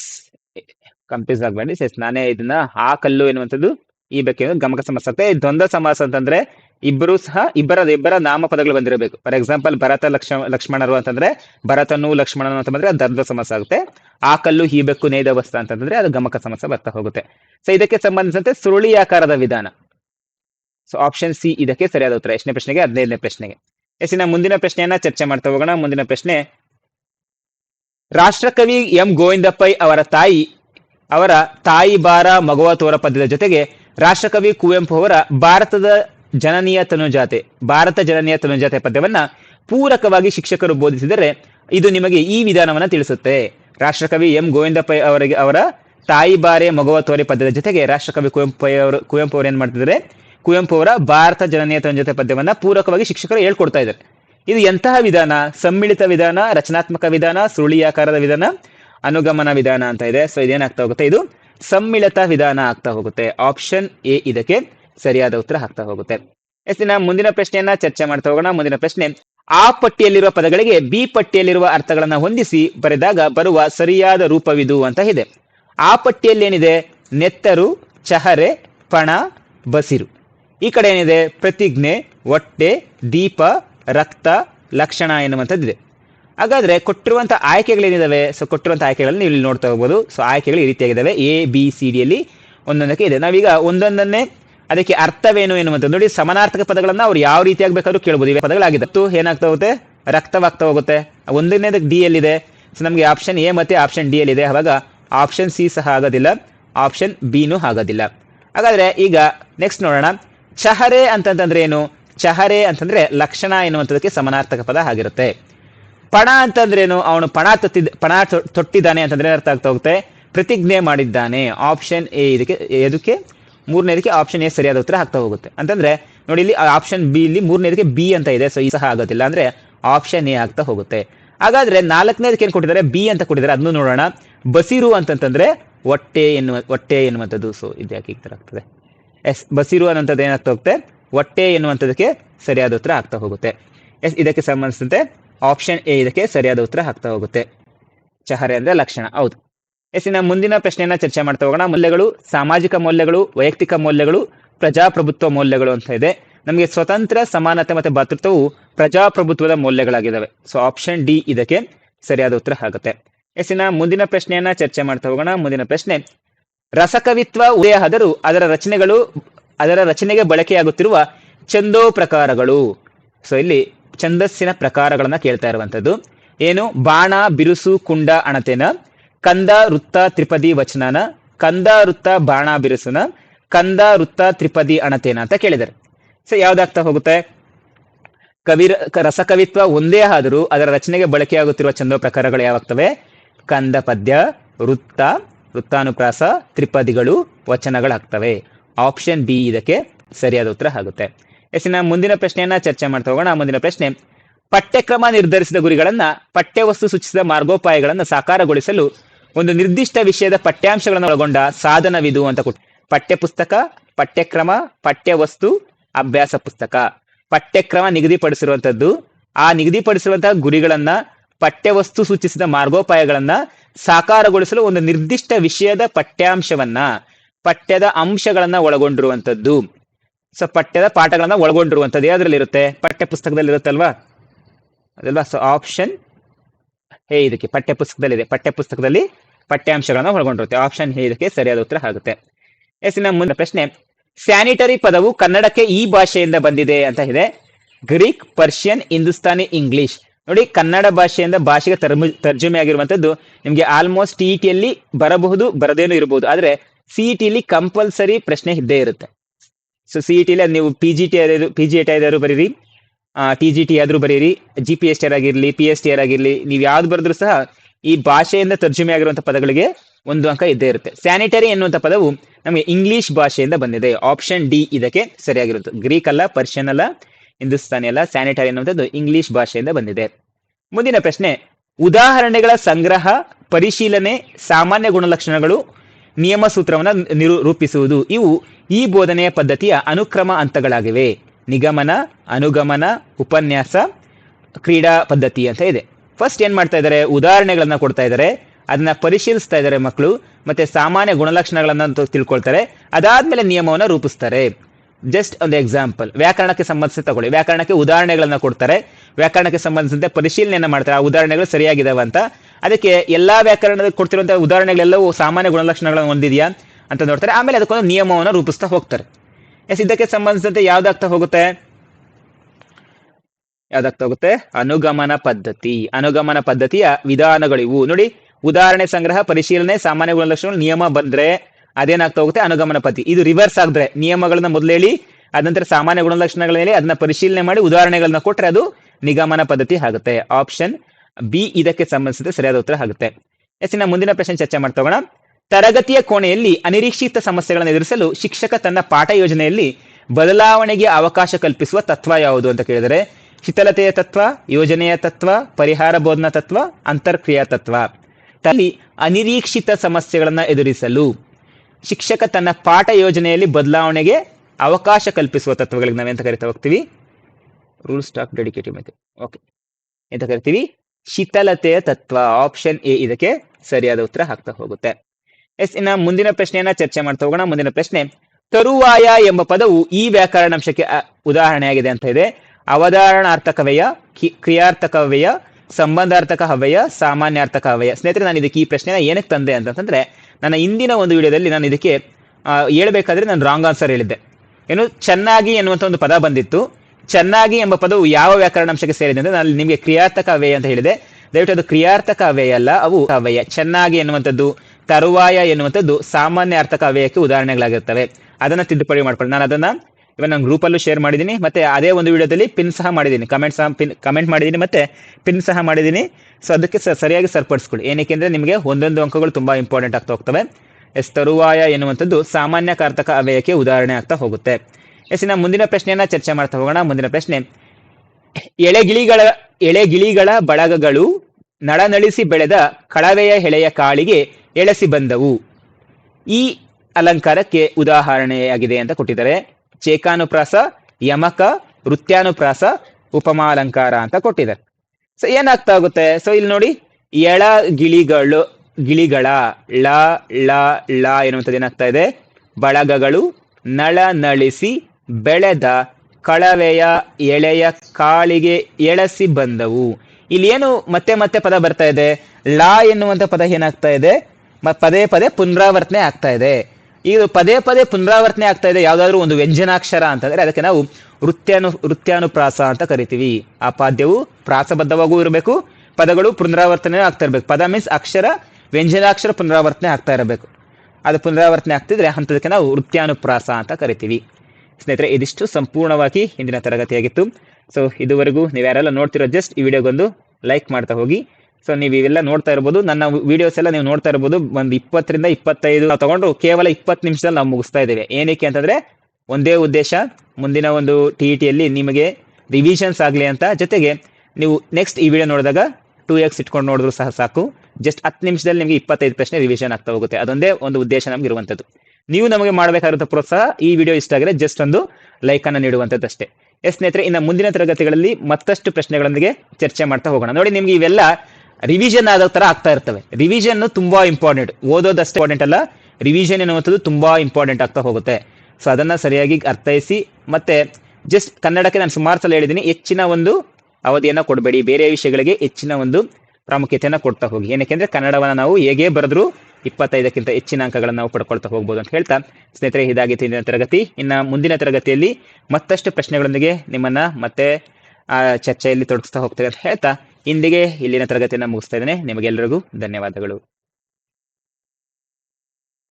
confuse ಆಗ್ಬೇಡಿ. ಎಸ್, ನಾನೇ ಇದನ್ನ ಆ ಕಲ್ಲು ಎನ್ನುವಂಥದ್ದು ಈ ಬೆಕ್ಕು ಗಮಕ ಸಮಾಸ ಅಂತ ದ್ವಂದ್ವ ಸಮಾಸ ಅಂತಂದ್ರೆ ಇಬ್ಬರು ಸಹ, ಇಬ್ಬರ ಇಬ್ಬರ ನಾಮಪದಗಳು ಬಂದಿರಬೇಕು. ಫಾರ್ ಎಕ್ಸಾಂಪಲ್ ಭರತ ಲಕ್ಷ, ಲಕ್ಷ್ಮಣರು ಅಂತಂದ್ರೆ ಭರತನು ಲಕ್ಷ್ಮಣನು ಅಂತ ಬಂದ್ರೆ ದ್ವಂದ್ವ ಸಮಾಸ ಆಗುತ್ತೆ. ಆ ಕಲ್ಲು ಈ ಬೆಕ್ಕು ನೇಯ್ದ ವಸ್ತ ಅಂತಂದ್ರೆ ಅದು ಗಮಕ ಸಮಾಸ ಬರ್ತಾ ಹೋಗುತ್ತೆ. ಸೊ ಇದಕ್ಕೆ ಸಂಬಂಧಿಸಿದಂತೆ ಸುರುಳಿ ಆಕಾರದ ವಿಧಾನ. ಸೊ ಆಪ್ಷನ್ ಸಿ ಇದಕ್ಕೆ ಸರಿಯಾದ ಉತ್ತರ. ಎಷ್ಟನೇ ಪ್ರಶ್ನೆಗೆ? ಹದಿನೈದನೇ ಪ್ರಶ್ನೆಗೆ. ಎಸ್, ಇನ್ನ ಮುಂದಿನ ಪ್ರಶ್ನೆಯನ್ನ ಚರ್ಚೆ ಮಾಡ್ತಾ ಹೋಗೋಣ. ಮುಂದಿನ ಪ್ರಶ್ನೆ ರಾಷ್ಟ್ರಕವಿ ಎಂ ಗೋವಿಂದಪ್ಪೈ ಅವರ ತಾಯಿ ಅವರ ತಾಯಿ ಬಾರ ಮಗುವ ತೋರ ಪದ್ಯದ ಜೊತೆಗೆ ರಾಷ್ಟ್ರಕವಿ ಕುವೆಂಪು ಅವರ ಭಾರತದ ಜನನೀಯ ತನುಜಾತೆ, ಭಾರತ ಜನನೀಯ ತನುಜಾತೆ ಪದ್ಯವನ್ನ ಪೂರಕವಾಗಿ ಶಿಕ್ಷಕರು ಬೋಧಿಸಿದರೆ ಇದು ನಿಮಗೆ ಈ ವಿಧಾನವನ್ನ ತಿಳಿಸುತ್ತೆ. ರಾಷ್ಟ್ರಕವಿ ಎಂ ಗೋವಿಂದಪ್ಪೈ ಅವರಿಗೆ ಅವರ ತಾಯಿ ಬಾರೆ ಮಗುವ ತೋರೆ ಪದ್ಯದ ಜೊತೆಗೆ ರಾಷ್ಟ್ರಕವಿ ಕುವೆಂಪು ಅವರು ಕುವೆಂಪು ಅವರು ಏನ್ ಮಾಡ್ತಿದ್ದಾರೆ? ಕುವೆಂಪು ಅವರ ಭಾರತ ಜನನೀಯ ತನುಜಾತೆ ಪದ್ಯವನ್ನ ಪೂರಕವಾಗಿ ಶಿಕ್ಷಕರು ಹೇಳ್ಕೊಡ್ತಾ ಇದ್ದಾರೆ. ಇದು ಎಂತಹ ವಿಧಾನ? ಸಮ್ಮಿಳಿತ ವಿಧಾನ, ರಚನಾತ್ಮಕ ವಿಧಾನ, ಸುರುಳಿಯಾಕಾರದ ವಿಧಾನ? ಅನುಗಮನ ವಿಧಾನ ಅಂತ ಇದೆ. ಸೊ ಇದೇನಾಗ್ತಾ ಹೋಗುತ್ತೆ? ಇದು ಸಮ್ಮಿಳಿತ ವಿಧಾನ ಆಗ್ತಾ ಹೋಗುತ್ತೆ. ಆಪ್ಷನ್ ಎ ಇದಕ್ಕೆ ಸರಿಯಾದ ಉತ್ತರ ಆಗ್ತಾ ಹೋಗುತ್ತೆ. ಎಸ್ ದಿನ ಮುಂದಿನ ಪ್ರಶ್ನೆಯನ್ನ ಚರ್ಚೆ ಮಾಡ್ತಾ ಹೋಗೋಣ. ಮುಂದಿನ ಪ್ರಶ್ನೆ, ಆ ಪಟ್ಟಿಯಲ್ಲಿರುವ ಪದಗಳಿಗೆ ಬಿ ಪಟ್ಟಿಯಲ್ಲಿರುವ ಅರ್ಥಗಳನ್ನ ಹೊಂದಿಸಿ ಬರೆದಾಗ ಬರುವ ಸರಿಯಾದ ರೂಪವಿದು ಅಂತ ಇದೆ. ಆ ಪಟ್ಟಿಯಲ್ಲಿ ಏನಿದೆ ನೆತ್ತರು, ಚಹರೆ, ಪಣ, ಬಸಿರು. ಈ ಕಡೆ ಏನಿದೆ? ಪ್ರತಿಜ್ಞೆ ಹೊಟ್ಟೆ ದೀಪ ರಕ್ತ, ಲಕ್ಷಣ ಎನ್ನುವಂಥದ್ದಿದೆ. ಹಾಗಾದರೆ ಕೊಟ್ಟಿರುವಂಥ ಆಯ್ಕೆಗಳೇನಿದ್ದಾವೆ ಸೊ ಕೊಟ್ಟಿರುವಂಥ ಆಯ್ಕೆಗಳನ್ನು ನೀವು ಇಲ್ಲಿ ನೋಡ್ತಾ ಹೋಗ್ಬೋದು. ಸೊ ಆಯ್ಕೆಗಳು ಈ ರೀತಿಯಾಗಿದ್ದಾವೆ ಎ ಬಿ ಸಿ ಡಿಯಲ್ಲಿ ಒಂದೊಂದಕ್ಕೆ ಇದೆ. ನಾವೀಗ ಒಂದೊಂದನ್ನೇ ಅದಕ್ಕೆ ಅರ್ಥವೇನು ಎನ್ನುವಂಥದ್ದು ನೋಡಿ, ಸಮಾನಾರ್ಥಕ ಪದಗಳನ್ನು ಅವ್ರು ಯಾವ ರೀತಿಯಾಗಿ ಬೇಕಾದ್ರೂ ಕೇಳ್ಬೋದು. ಇವೆ ಪದಗಳಾಗಿದೆ ಮತ್ತು ಏನಾಗ್ತಾ ಹೋಗುತ್ತೆ? ರಕ್ತವಾಗ್ತಾ ಹೋಗುತ್ತೆ. ಒಂದನೇದಕ್ಕೆ ಡಿ ಎಲ್ಲಿದೆ ಸೊ ನಮಗೆ ಆಪ್ಷನ್ ಎ ಮತ್ತೆ ಆಪ್ಷನ್ ಡಿ ಎಲ್ಲಿದೆ ಅವಾಗ ಆಪ್ಷನ್ ಸಿ ಸಹ ಆಗೋದಿಲ್ಲ. ಆಪ್ಷನ್ ಬಿನೂ ಆಗೋದಿಲ್ಲ. ಹಾಗಾದರೆ ಈಗ ನೆಕ್ಸ್ಟ್ ನೋಡೋಣ. ಚಹರೆ ಅಂತಂತಂದ್ರೆ ಏನು? ಚಹರೆ ಅಂತಂದ್ರೆ ಲಕ್ಷಣ ಎನ್ನುವಂಥದಕ್ಕೆ ಸಮಾನಾರ್ಥಕ ಪದ ಆಗಿರುತ್ತೆ. ಪಣ ಅಂತಂದ್ರೇನು ಅವನು ಪಣ ತೊಟ್ಟಿದ್ದ ಪಣ ತೊಟ್ಟಿದ್ದಾನೆ ಅಂತಂದ್ರೆ ಅರ್ಥ ಆಗ್ತಾ ಹೋಗುತ್ತೆ. ಪ್ರತಿಜ್ಞೆ ಮಾಡಿದ್ದಾನೆ. ಆಪ್ಷನ್ ಎ ಇದಕ್ಕೆ ಇದಕ್ಕೆ ಮೂರನೇದಕ್ಕೆ ಆಪ್ಷನ್ ಎ ಸರಿಯಾದ ಉತ್ತರ ಆಗ್ತಾ ಹೋಗುತ್ತೆ. ಅಂತಂದ್ರೆ ನೋಡಿ ಇಲ್ಲಿ ಆಪ್ಷನ್ ಬಿ ಇಲ್ಲಿ ಮೂರನೇದಕ್ಕೆ ಬಿ ಅಂತ ಇದೆ. ಸೊ ಈ ಸಹ ಆಗೋದಿಲ್ಲ ಅಂದ್ರೆ ಆಪ್ಷನ್ ಎ ಆಗ್ತಾ ಹೋಗುತ್ತೆ. ಹಾಗಾದ್ರೆ ನಾಲ್ಕನೇದಕ್ಕೆ ಏನು ಕೊಟ್ಟಿದ್ದಾರೆ? ಬಿ ಅಂತ ಕೊಟ್ಟಿದ್ದಾರೆ. ಅದನ್ನು ನೋಡೋಣ. ಬಸಿರು ಅಂತಂತಂದ್ರೆ ಹೊಟ್ಟೆ ಎನ್ನುವ ಹೊಟ್ಟೆ ಎನ್ನುವಂಥದ್ದು. ಸೊ ಇದು ಯಾಕೆ ಈ ತರ ಆಗ್ತದೆ? ಎಸ್, ಬಸಿರು ಅನ್ನೋಂಥದ್ದು ಏನಾಗ್ತಾ ಹೋಗುತ್ತೆ? ಹೊಟ್ಟೆ ಎನ್ನುವಂಥದಕ್ಕೆ ಸರಿಯಾದ ಉತ್ತರ ಆಗ್ತಾ ಹೋಗುತ್ತೆ. ಎಸ್, ಇದಕ್ಕೆ ಸಂಬಂಧಿಸಿದಂತೆ ಆಪ್ಷನ್ ಎ ಇದಕ್ಕೆ ಸರಿಯಾದ ಉತ್ತರ ಆಗ್ತಾ ಹೋಗುತ್ತೆ. ಚಹರೆ ಅಂದ್ರೆ ಲಕ್ಷಣ, ಹೌದು. ಎಸ್, ಇನ್ನ ಮುಂದಿನ ಪ್ರಶ್ನೆಯನ್ನ ಚರ್ಚೆ ಮಾಡ್ತಾ ಹೋಗೋಣ. ಮೌಲ್ಯಗಳು, ಸಾಮಾಜಿಕ ಮೌಲ್ಯಗಳು, ವೈಯಕ್ತಿಕ ಮೌಲ್ಯಗಳು, ಪ್ರಜಾಪ್ರಭುತ್ವ ಮೌಲ್ಯಗಳು ಅಂತ ಇದೆ. ನಮಗೆ ಸ್ವತಂತ್ರ, ಸಮಾನತೆ ಮತ್ತೆ ಭಾತೃತ್ವವು ಪ್ರಜಾಪ್ರಭುತ್ವದ ಮೌಲ್ಯಗಳಾಗಿದ್ದಾವೆ ಸೊ ಆಪ್ಷನ್ ಡಿ ಇದಕ್ಕೆ ಸರಿಯಾದ ಉತ್ತರ ಆಗುತ್ತೆ. ಎಸ್, ಇನ್ನ ಮುಂದಿನ ಪ್ರಶ್ನೆಯನ್ನ ಚರ್ಚೆ ಮಾಡ್ತಾ ಹೋಗೋಣ. ಮುಂದಿನ ಪ್ರಶ್ನೆ, ರಸಕವಿತ್ವ ಉದಯ ಆದರೂ ಅದರ ರಚನೆಗಳು ಅದರ ರಚನೆಗೆ ಬಳಕೆಯಾಗುತ್ತಿರುವ ಛಂದೋ ಪ್ರಕಾರಗಳು. ಸೊ ಇಲ್ಲಿ ಛಂದಸ್ಸಿನ ಪ್ರಕಾರಗಳನ್ನ ಕೇಳ್ತಾ ಇರುವಂತದ್ದು. ಏನು? ಬಾಣ, ಬಿರುಸು, ಕುಂಡ, ಅಣತೆನ. ಕಂದ, ವೃತ್ತ, ತ್ರಿಪದಿ ವಚನನ. ಕಂದ, ವೃತ್ತ, ಬಾಣ, ಬಿರುಸುನ. ಕಂದ, ವೃತ್ತ, ತ್ರಿಪದಿ, ಅಣತೇನ ಅಂತ ಕೇಳಿದ್ದಾರೆ. ಸೊ ಯಾವ್ದಾಗ್ತಾ ಹೋಗುತ್ತೆ? ಕವಿ, ರಸಕವಿತ್ವ ಒಂದೇ ಆದರೂ ಅದರ ರಚನೆಗೆ ಬಳಕೆಯಾಗುತ್ತಿರುವ ಛಂದೋ ಪ್ರಕಾರಗಳು ಯಾವಾಗ್ತವೆ? ಕಂದ ಪದ್ಯ, ವೃತ್ತ, ವೃತ್ತಾನುಪ್ರಾಸ, ತ್ರಿಪದಿಗಳು, ವಚನಗಳಾಗ್ತವೆ. ಆಪ್ಷನ್ ಬಿ ಇದಕ್ಕೆ ಸರಿಯಾದ ಉತ್ತರ ಆಗುತ್ತೆ. ಎಸ್, ಇನ್ನ ಮುಂದಿನ ಪ್ರಶ್ನೆಯನ್ನ ಚರ್ಚೆ ಮಾಡ್ತಾ ಹೋಗೋಣ. ಮುಂದಿನ ಪ್ರಶ್ನೆ, ಪಠ್ಯಕ್ರಮ ನಿರ್ಧರಿಸಿದ ಗುರಿಗಳನ್ನ ಪಠ್ಯವಸ್ತು ಸೂಚಿಸಿದ ಮಾರ್ಗೋಪಾಯಗಳನ್ನ ಸಾಕಾರಗೊಳಿಸಲು ಒಂದು ನಿರ್ದಿಷ್ಟ ವಿಷಯದ ಪಠ್ಯಾಂಶಗಳನ್ನು ಒಳಗೊಂಡ ಸಾಧನವಿದು ಅಂತ ಕೊಟ್ಟು ಪಠ್ಯಪುಸ್ತಕ, ಪಠ್ಯಕ್ರಮ, ಪಠ್ಯವಸ್ತು, ಅಭ್ಯಾಸ ಪುಸ್ತಕ. ಪಠ್ಯಕ್ರಮ ನಿಗದಿಪಡಿಸಿರುವಂತದ್ದು, ಆ ನಿಗದಿಪಡಿಸಿರುವಂತಹ ಗುರಿಗಳನ್ನ ಪಠ್ಯವಸ್ತು ಸೂಚಿಸಿದ ಮಾರ್ಗೋಪಾಯಗಳನ್ನ ಸಾಕಾರಗೊಳಿಸಲು ಒಂದು ನಿರ್ದಿಷ್ಟ ವಿಷಯದ ಪಠ್ಯಾಂಶವನ್ನ ಪಠ್ಯದ ಅಂಶಗಳನ್ನ ಒಳಗೊಂಡಿರುವಂತದ್ದು ಸೊ ಪಠ್ಯದ ಪಾಠಗಳನ್ನ ಒಳಗೊಂಡಿರುವಂತದ್ದು ಯಾವ್ದ್ರಲ್ಲಿ ಇರುತ್ತೆ ಪಠ್ಯ ಪುಸ್ತಕದಲ್ಲಿ ಇರುತ್ತಲ್ವಾ ಅದಲ್ವಾ? ಸೊ ಆಪ್ಷನ್ ಹೇ ಇದಕ್ಕೆ ಪಠ್ಯ ಪುಸ್ತಕದಲ್ಲಿದೆ ಪಠ್ಯ ಪುಸ್ತಕದಲ್ಲಿ ಪಠ್ಯಾಂಶಗಳನ್ನ ಒಳಗೊಂಡಿರುತ್ತೆ. ಆಪ್ಷನ್ ಹೇ ಇದಕ್ಕೆ ಸರಿಯಾದ ಉತ್ತರ ಆಗುತ್ತೆ. ಎಸ್, ಇನ್ನ ಮುಂದಿನ ಪ್ರಶ್ನೆ. ಸ್ಯಾನಿಟರಿ ಪದವು ಕನ್ನಡಕ್ಕೆ ಈ ಭಾಷೆಯಿಂದ ಬಂದಿದೆ ಅಂತ ಇದೆ. ಗ್ರೀಕ್ ಪರ್ಷಿಯನ್ ಹಿಂದೂಸ್ತಾನಿ ಇಂಗ್ಲಿಷ್ ನೋಡಿ, ಕನ್ನಡ ಭಾಷೆಯಿಂದ ಭಾಷೆಗೆ ತರ್ಜುಮೆ ಆಗಿರುವಂತದ್ದು ನಿಮ್ಗೆ ಆಲ್ಮೋಸ್ಟ್ ಟಿ ಟಿಯಲ್ಲಿ ಬರಬಹುದು, ಬರದೇನು ಇರಬಹುದು ಆದ್ರೆ ಸಿಇಟಿಲಿ ಕಂಪಲ್ಸರಿ ಪ್ರಶ್ನೆ ಇದ್ದೇ ಇರುತ್ತೆ. ಸೊ ಸಿಇಟಿಲಿ ನೀವು P G T P G T ಆದರೂ ಬರೀರಿ ಟಿ ಜಿ ಟಿ ಆದರೂ ಬರೀರಿ ಜಿ ಪಿ ಎಸ್ ಟಿ ಆಗಿರ್ಲಿ ಪಿ ಎಸ್ ಟಿ ಆಗಿರ್ಲಿ, ನೀವು ಯಾವ್ದು ಬರೆದ್ರು ಸಹ ಈ ಭಾಷೆಯಿಂದ ತರ್ಜುಮೆ ಆಗಿರುವಂತಹ ಪದಗಳಿಗೆ ಒಂದು ಅಂಕ ಇದ್ದೇ ಇರುತ್ತೆ. ಸ್ಯಾನಿಟರಿ ಎನ್ನುವಂಥ ಪದವು ನಮಗೆ ಇಂಗ್ಲಿಷ್ ಭಾಷೆಯಿಂದ ಬಂದಿದೆ. ಆಪ್ಷನ್ ಡಿ ಇದಕ್ಕೆ ಸರಿಯಾಗಿರುತ್ತೆ. ಗ್ರೀಕ್ ಅಲ್ಲ ಪರ್ಷಿಯನ್ ಅಲ್ಲ, ಹಿಂದೂಸ್ತಾನಿ ಅಲ್ಲ ಸ್ಯಾನಿಟರಿ ಎನ್ನುವಂಥದ್ದು ಇಂಗ್ಲಿಷ್ ಭಾಷೆಯಿಂದ ಬಂದಿದೆ. ಮುಂದಿನ ಪ್ರಶ್ನೆ, ಉದಾಹರಣೆಗಳ ಸಂಗ್ರಹ, ಪರಿಶೀಲನೆ, ಸಾಮಾನ್ಯ ಗುಣಲಕ್ಷಣಗಳು ನಿಯಮ ಸೂತ್ರವನ್ನು ನಿರು, ರೂಪಿಸುವುದು. ಇವು ಈ ಬೋಧನೆಯ ಪದ್ಧತಿಯ ಅನುಕ್ರಮ ಹಂತಗಳಾಗಿವೆ. ನಿಗಮನ, ಅನುಗಮನ, ಉಪನ್ಯಾಸ, ಕ್ರೀಡಾ ಪದ್ಧತಿ ಅಂತ ಇದೆ. ಫಸ್ಟ್ ಏನ್ ಮಾಡ್ತಾ ಇದ್ದಾರೆ ಉದಾಹರಣೆಗಳನ್ನ ಕೊಡ್ತಾ ಇದ್ದಾರೆ ಅದನ್ನ ಪರಿಶೀಲಿಸ್ತಾ ಇದ್ದಾರೆ ಮಕ್ಕಳು ಮತ್ತೆ ಸಾಮಾನ್ಯ ಗುಣಲಕ್ಷಣಗಳನ್ನ ತಿಳ್ಕೊಳ್ತಾರೆ. ಅದಾದ್ಮೇಲೆ ನಿಯಮವನ್ನು ರೂಪಿಸ್ತಾರೆ. ಜಸ್ಟ್ ಒಂದು ಎಕ್ಸಾಂಪಲ್ ವ್ಯಾಕರಣಕ್ಕೆ ಸಂಬಂಧಿಸಿ ತಗೊಳ್ಳಿ. ವ್ಯಾಕರಣಕ್ಕೆ ಉದಾಹರಣೆಗಳನ್ನ ಕೊಡ್ತಾರೆ. ವ್ಯಾಕರಣಕ್ಕೆ ಸಂಬಂಧಿಸಿದಂತೆ ಪರಿಶೀಲನೆಯನ್ನ ಮಾಡ್ತಾರೆ. ಆ ಉದಾಹರಣೆಗಳು ಸರಿಯಾಗಿದಾವೆ ಅಂತ ಅದಕ್ಕೆ ಎಲ್ಲಾ ವ್ಯಾಕರಣದ ಕೊಡ್ತಿರುವಂತಹ ಉದಾಹರಣೆಗಳೆಲ್ಲವೂ ಸಾಮಾನ್ಯ ಗುಣಲಕ್ಷಣಗಳನ್ನು ಹೊಂದಿದೆಯಾ ಅಂತ ನೋಡ್ತಾರೆ. ಆಮೇಲೆ ಅದಕ್ಕೊಂದು ನಿಯಮವನ್ನು ರೂಪಿಸ್ತಾ ಹೋಗ್ತಾರೆ. ಎಸ್ ಇದಕ್ಕೆ ಸಂಬಂಧಿಸಿದಂತೆ ಯಾವ್ದಾಗ್ತಾ ಹೋಗುತ್ತೆ? ಯಾವ್ದಾಗ್ತಾ ಹೋಗುತ್ತೆ? ಅನುಗಮನ ಪದ್ಧತಿ. ಅನುಗಮನ ಪದ್ಧತಿಯ ವಿಧಾನಗಳಿವು. ನೋಡಿ, ಉದಾಹರಣೆ ಸಂಗ್ರಹ, ಪರಿಶೀಲನೆ, ಸಾಮಾನ್ಯ ಗುಣಲಕ್ಷಣಗಳು, ನಿಯಮ ಬಂದ್ರೆ ಅದೇನಾಗ್ತಾ ಹೋಗುತ್ತೆ? ಅನುಗಮನ ಪದ್ಧತಿ. ಇದು ರಿವರ್ಸ್ ಆದ್ರೆ ನಿಯಮಗಳನ್ನ ಮೊದಲು ಹೇಳಿ ಅದನಂತರ ಸಾಮಾನ್ಯ ಗುಣಲಕ್ಷಣಗಳ ಅದನ್ನ ಪರಿಶೀಲನೆ ಮಾಡಿ ಉದಾಹರಣೆಗಳನ್ನ ಕೊಟ್ರೆ ಅದು ನಿಗಮನ ಪದ್ಧತಿ ಆಗುತ್ತೆ. ಆಪ್ಷನ್ ಬಿ ಇದಕ್ಕೆ ಸಂಬಂಧಿಸಿದ ಸರಿಯಾದ ಉತ್ತರ ಆಗುತ್ತೆ ಎಸ್ ಇನ್ನ ಮುಂದಿನ ಪ್ರಶ್ನೆ ಚರ್ಚೆ ಮಾಡ್ತೋಗೋಣ ತರಗತಿಯ ಕೋಣೆಯಲ್ಲಿ ಅನಿರೀಕ್ಷಿತ ಸಮಸ್ಯೆಗಳನ್ನು ಎದುರಿಸಲು ಶಿಕ್ಷಕ ತನ್ನ ಪಾಠ ಯೋಜನೆಯಲ್ಲಿ ಬದಲಾವಣೆಗೆ ಅವಕಾಶ ಕಲ್ಪಿಸುವ ತತ್ವ ಯಾವುದು ಅಂತ ಕೇಳಿದರೆ ಶಿಥಲತೆಯ ತತ್ವ, ಯೋಜನೆಯ ತತ್ವ, ಪರಿಹಾರ ಬೋಧನಾ ತತ್ವ, ಅಂತರ್ಕ್ರಿಯಾ ತತ್ವ. ತಲ್ಲಿ ಅನಿರೀಕ್ಷಿತ ಸಮಸ್ಯೆಗಳನ್ನ ಎದುರಿಸಲು ಶಿಕ್ಷಕ ತನ್ನ ಪಾಠ ಯೋಜನೆಯಲ್ಲಿ ಬದಲಾವಣೆಗೆ ಅವಕಾಶ ಕಲ್ಪಿಸುವ ತತ್ವಗಳಿಗೆ ನಾವೆಂತ ಕರಿತಾ ಹೋಗ್ತೀವಿ? Rule stock deductive method okay ಎಂತ ಕರಿತೀವಿ? ಶೀತಲತೆಯ ತತ್ವ ಆಪ್ಷನ್ ಎ ಇದಕ್ಕೆ ಸರಿಯಾದ ಉತ್ತರ ಹಾಕ್ತಾ ಹೋಗುತ್ತೆ. ಎಸ್, ಇನ್ನ ಮುಂದಿನ ಪ್ರಶ್ನೆಯನ್ನ ಚರ್ಚೆ ಮಾಡ್ತಾ ಹೋಗೋಣ. ಮುಂದಿನ ಪ್ರಶ್ನೆ, ತರುವಾಯ ಎಂಬ ಪದವು ಈ ವ್ಯಾಕರಣಾಂಶಕ್ಕೆ ಅಂಶಕ್ಕೆ ಉದಾಹರಣೆಯಾಗಿದೆ ಅಂತ ಇದೆ. ಅವಧಾರಣಾರ್ಥಕ ವ್ಯಯ ಕ್ರಿಯಾರ್ಥಕ ವ್ಯಯ ಸಂಬಂಧಾರ್ಥಕ ಹವ್ಯಯ, ಸಾಮಾನ್ಯಾರ್ಥಕ ಹವ್ಯಯ. ಸ್ನೇಹಿತರೆ, ನಾನು ಇದಕ್ಕೆ ಈ ಪ್ರಶ್ನೆನ ಏನಕ್ಕೆ ತಂದೆ ಅಂತಂದ್ರೆ, ನನ್ನ ಇಂದಿನ ಒಂದು ವಿಡಿಯೋದಲ್ಲಿ ನಾನು ಇದಕ್ಕೆ ಹೇಳ್ಬೇಕಾದ್ರೆ ನಾನು ರಾಂಗ್ ಆನ್ಸರ್ ಹೇಳಿದ್ದೆ. ಏನು, ಚೆನ್ನಾಗಿ ಎನ್ನುವಂತ ಒಂದು ಪದ ಬಂದಿತ್ತು. ಚೆನ್ನಾಗಿ ಎಂಬ ಪದವು ಯಾವ ವ್ಯಾಕರಣಾಂಶಕ್ಕೆ ಸೇರಿದೆ ಅಂದ್ರೆ ನಾನು ನಿಮಗೆ ಕ್ರಿಯಾರ್ಥಕ ಅವ್ಯಯ ಅಂತ ಹೇಳಿದೆ. ದಯವಿಟ್ಟು ಅದು ಕ್ರಿಯಾರ್ಥಕ ಅವ್ಯಯ ಅಲ್ಲ, ಅವು ಅವ್ಯಯ ಚೆನ್ನಾಗಿ ಎನ್ನುವಂಥದ್ದು, ತರುವಾಯ ಎನ್ನುವಂಥದ್ದು ಸಾಮಾನ್ಯ ಅರ್ಥಕ ಅವ್ಯಯಕ್ಕೆ ಉದಾಹರಣೆಗಳಾಗಿರ್ತವೆ. ಅದನ್ನ ತಿದ್ದುಪಡಿ ಮಾಡ್ಕೊಳ್ಳಿ. ನಾನು ಅದನ್ನ ಇವಾಗ ನಾನು ಗ್ರೂಪಲ್ಲೂ ಶೇರ್ ಮಾಡಿದ್ದೀನಿ ಮತ್ತೆ ಅದೇ ಒಂದು ವಿಡಿಯೋದಲ್ಲಿ ಪಿನ್ ಸಹ ಮಾಡಿದ್ದೀನಿ ಕಮೆಂಟ್ ಸಹ ಪಿನ್, ಕಮೆಂಟ್ ಮಾಡಿದ್ದೀನಿ ಮತ್ತೆ ಪಿನ್ ಸಹ ಮಾಡಿದ್ದೀನಿ ಸೊ ಅದಕ್ಕೆ ಸರಿಯಾಗಿ ಸರಿಪಡಿಸ್ಕೊಳ್ಳಿ. ಏನಕ್ಕೆ ಅಂದ್ರೆ ನಿಮಗೆ ಒಂದೊಂದು ಅಂಕಗಳು ತುಂಬಾ ಇಂಪಾರ್ಟೆಂಟ್ ಆಗ್ತಾ ಹೋಗ್ತವೆ. ಎಸ್, ತರುವಾಯ ಎನ್ನುವಂಥದ್ದು ಸಾಮಾನ್ಯ ಕಾರ್ತಕ ಅವ್ಯಯಕ್ಕೆ ಉದಾಹರಣೆ ಆಗ್ತಾ ಹೋಗುತ್ತೆ. ಎಸ್, ಇನ್ನ ಮುಂದಿನ ಪ್ರಶ್ನೆಯನ್ನ ಚರ್ಚೆ ಮಾಡ್ತಾ ಹೋಗೋಣ. ಮುಂದಿನ ಪ್ರಶ್ನೆ. ಎಳೆಗಿಳಿಗಳ ಎಳೆಗಿಳಿಗಳ ಬಳಗಗಳು ನಳನಳಿಸಿ ಬೆಳೆದ ಕಳವೆಯ ಎಳೆಯ ಕಾಳಿಗೆ ಎಳೆಸಿ ಬಂದವು. ಈ ಅಲಂಕಾರಕ್ಕೆ ಉದಾಹರಣೆಯಾಗಿದೆ ಅಂತ ಕೊಟ್ಟಿದ್ದಾರೆ. ಚೇಕಾನುಪ್ರಾಸ, ಯಮಕ, ವೃತ್ಯಾನುಪ್ರಾಸ, ಉಪಮಾಲಂಕಾರ ಅಂತ ಕೊಟ್ಟಿದ್ದಾರೆ. ಸೊ ಏನಾಗ್ತಾ ಆಗುತ್ತೆ? ಸೊ ಇಲ್ಲಿ ನೋಡಿ, ಎಳ ಗಿಳಿಗಳು, ಗಿಳಿಗಳ, ಳ ಳ ಳ ಎನ್ನುವಂಥದ್ದು ಏನಾಗ್ತಾ ಇದೆ? ಬಳಗಗಳು ನಳ ನಳಿಸಿ ಬೆಳೆದ ಕಳವೆಯ ಎಳೆಯ ಕಾಳಿಗೆ ಎಳಸಿ ಬಂದವು. ಇಲ್ಲಿ ಏನು ಮತ್ತೆ ಮತ್ತೆ ಪದ ಬರ್ತಾ ಇದೆ? ಲ ಎನ್ನುವಂತ ಪದ ಏನಾಗ್ತಾ ಇದೆ? ಪದೇ ಪದೇ ಪುನರಾವರ್ತನೆ ಆಗ್ತಾ ಇದೆ. ಇದು ಪದೇ ಪದೇ ಪುನರಾವರ್ತನೆ ಆಗ್ತಾ ಇದೆ. ಯಾವ್ದಾದ್ರು ಒಂದು ವ್ಯಂಜನಾಕ್ಷರ ಅಂತಂದ್ರೆ ಅದಕ್ಕೆ ನಾವು ವೃತ್ಯಾನು ವೃತ್ಯಾನುಪ್ರಾಸ ಅಂತ ಕರಿತೀವಿ. ಆ ಪಾದ್ಯವು ಪ್ರಾಸಬದ್ಧವಾಗೂ ಇರಬೇಕು, ಪದಗಳು ಪುನರಾವರ್ತನೆ ಆಗ್ತಾ ಇರಬೇಕು. ಪದ ಮೀನ್ಸ್ ಅಕ್ಷರ, ವ್ಯಂಜನಾಕ್ಷರ ಪುನರಾವರ್ತನೆ ಆಗ್ತಾ ಇರಬೇಕು. ಅದು ಪುನರಾವರ್ತನೆ ಆಗ್ತಿದ್ರೆ ಅಂಥದಕ್ಕೆ ನಾವು ವೃತ್ಯಾನುಪ್ರಾಸ ಅಂತ ಕರಿತೀವಿ. ಸ್ನೇಹಿತರೆ, ಇದಿಷ್ಟು ಸಂಪೂರ್ಣವಾಗಿ ಇಂದಿನ ತರಗತಿಯಾಗಿತ್ತು. ಸೊ ಇದುವರೆಗೂ ನೀವು ಯಾರೆಲ್ಲ ನೋಡ್ತಿರೋ ಜಸ್ಟ್ ಈ ವಿಡಿಯೋಗೊಂದು ಲೈಕ್ ಮಾಡ್ತಾ ಹೋಗಿ. ಸೊ ನೀವು ಇವೆಲ್ಲ ನೋಡ್ತಾ ಇರ್ಬೋದು. ನನ್ನ ವಿಡಿಯೋಸ್ ಎಲ್ಲ ನೀವು ನೋಡ್ತಾ ಇರ್ಬೋದು. ಒಂದು ಇಪ್ಪತ್ತರಿಂದ ಇಪ್ಪತ್ತೈದು ನಾವು ತಗೊಂಡು ಕೇವಲ ಇಪ್ಪತ್ತು ನಿಮಿಷದಲ್ಲಿ ನಾವು ಮುಗಿಸ್ತಾ ಇದ್ದೇವೆ. ಏನಕ್ಕೆ ಅಂತಂದ್ರೆ, ಒಂದೇ ಉದ್ದೇಶ. ಮುಂದಿನ ಒಂದು ಟಿ ಇ ಟಿಯಲ್ಲಿ ನಿಮಗೆ ರಿವಿಷನ್ಸ್ ಆಗಲಿ ಅಂತ. ಜೊತೆಗೆ, ನೀವು ನೆಕ್ಸ್ಟ್ ಈ ವಿಡಿಯೋ ನೋಡಿದಾಗ ಟೂ ಎಕ್ಸ್ ಇಟ್ಕೊಂಡು ನೋಡಿದ್ರು ಸಹ ಸಾಕು. ಜಸ್ಟ್ ಹತ್ತು ನಿಮಿಷದಲ್ಲಿ ನಿಮಗೆ ಇಪ್ಪತ್ತೈದು ಪ್ರಶ್ನೆ ರಿವಿಷನ್ ಆಗ್ತಾ ಹೋಗುತ್ತೆ. ಅದೊಂದೇ ಒಂದು ಉದ್ದೇಶ ನಮಗೆ ಇರುವಂಥದ್ದು. ನೀವು ನಮಗೆ ಮಾಡಬೇಕಾಗಿರೋ ಪ್ರೋತ್ಸಾಹ ಈ ವಿಡಿಯೋ ಇಷ್ಟ ಆಗಿದ್ರೆ ಜಸ್ಟ್ ಒಂದು ಲೈಕ್ ಅನ್ನು ನೀಡುವಂಥದ್ದು ಅಷ್ಟೇ. ಎಸ್ ಸ್ನೇಹಿತರೆ, ಇನ್ನು ಮುಂದಿನ ತರಗತಿಗಳಲ್ಲಿ ಮತ್ತಷ್ಟು ಪ್ರಶ್ನೆಗಳೊಂದಿಗೆ ಚರ್ಚೆ ಮಾಡ್ತಾ ಹೋಗೋಣ. ನೋಡಿ, ನಿಮ್ಗೆ ಇವೆಲ್ಲ ರಿವಿಷನ್ ಆದ ತರ ಆಗ್ತಾ ಇರ್ತವೆ. ರಿವಿಷನ್ ತುಂಬಾ ಇಂಪಾರ್ಟೆಂಟ್ ಓದೋದಷ್ಟು ಇಂಪಾರ್ಟೆಂಟ್ ಅಲ್ಲ ರಿವಿಷನ್ ಎನ್ನುವಂಥದ್ದು ತುಂಬಾ ಇಂಪಾರ್ಟೆಂಟ್ ಆಗ್ತಾ ಹೋಗುತ್ತೆ. ಸೊ ಅದನ್ನ ಸರಿಯಾಗಿ ಅರ್ಥೈಸಿ, ಮತ್ತೆ ಜಸ್ಟ್ ಕನ್ನಡಕ್ಕೆ ನಾನು ಸುಮಾರು ಸಲ ಹೇಳಿದ್ದೀನಿ, ಹೆಚ್ಚಿನ ಒಂದು ಅವಧಿಯನ್ನ ಕೊಡಬೇಡಿ. ಬೇರೆ ವಿಷಯಗಳಿಗೆ ಹೆಚ್ಚಿನ ಒಂದು ಪ್ರಾಮುಖ್ಯತೆಯನ್ನ ಕೊಡ್ತಾ ಹೋಗಿ. ಏನಕ್ಕೆಂದ್ರೆ ಕನ್ನಡವನ್ನ ನಾವು ಹೇಗೆ ಬರೆದ್ರು ಇಪ್ಪತ್ತೈದಕ್ಕಿಂತ ಹೆಚ್ಚಿನ ಅಂಕಗಳನ್ನು ನಾವು ಪಡ್ಕೊಳ್ತಾ ಹೋಗ್ಬೋದು ಅಂತ ಹೇಳ್ತಾ ಸ್ನೇಹಿತರೆ ಇದಾಗಿತ್ತು ಇಂದಿನ ತರಗತಿ. ಇನ್ನು ಮುಂದಿನ ತರಗತಿಯಲ್ಲಿ ಮತ್ತಷ್ಟು ಪ್ರಶ್ನೆಗಳೊಂದಿಗೆ ನಿಮ್ಮನ್ನ ಮತ್ತೆ ಆ ಚರ್ಚೆಯಲ್ಲಿ ತೊಡಗಿಸ್ತಾ ಹೋಗ್ತೇವೆ ಅಂತ ಹೇಳ್ತಾ, ಇಂದಿಗೆ ಇಲ್ಲಿನ ತರಗತಿಯನ್ನು ಮುಗಿಸ್ತಾ ಇದ್ದೇನೆ. ನಿಮಗೆಲ್ಲರಿಗೂ ಧನ್ಯವಾದಗಳು.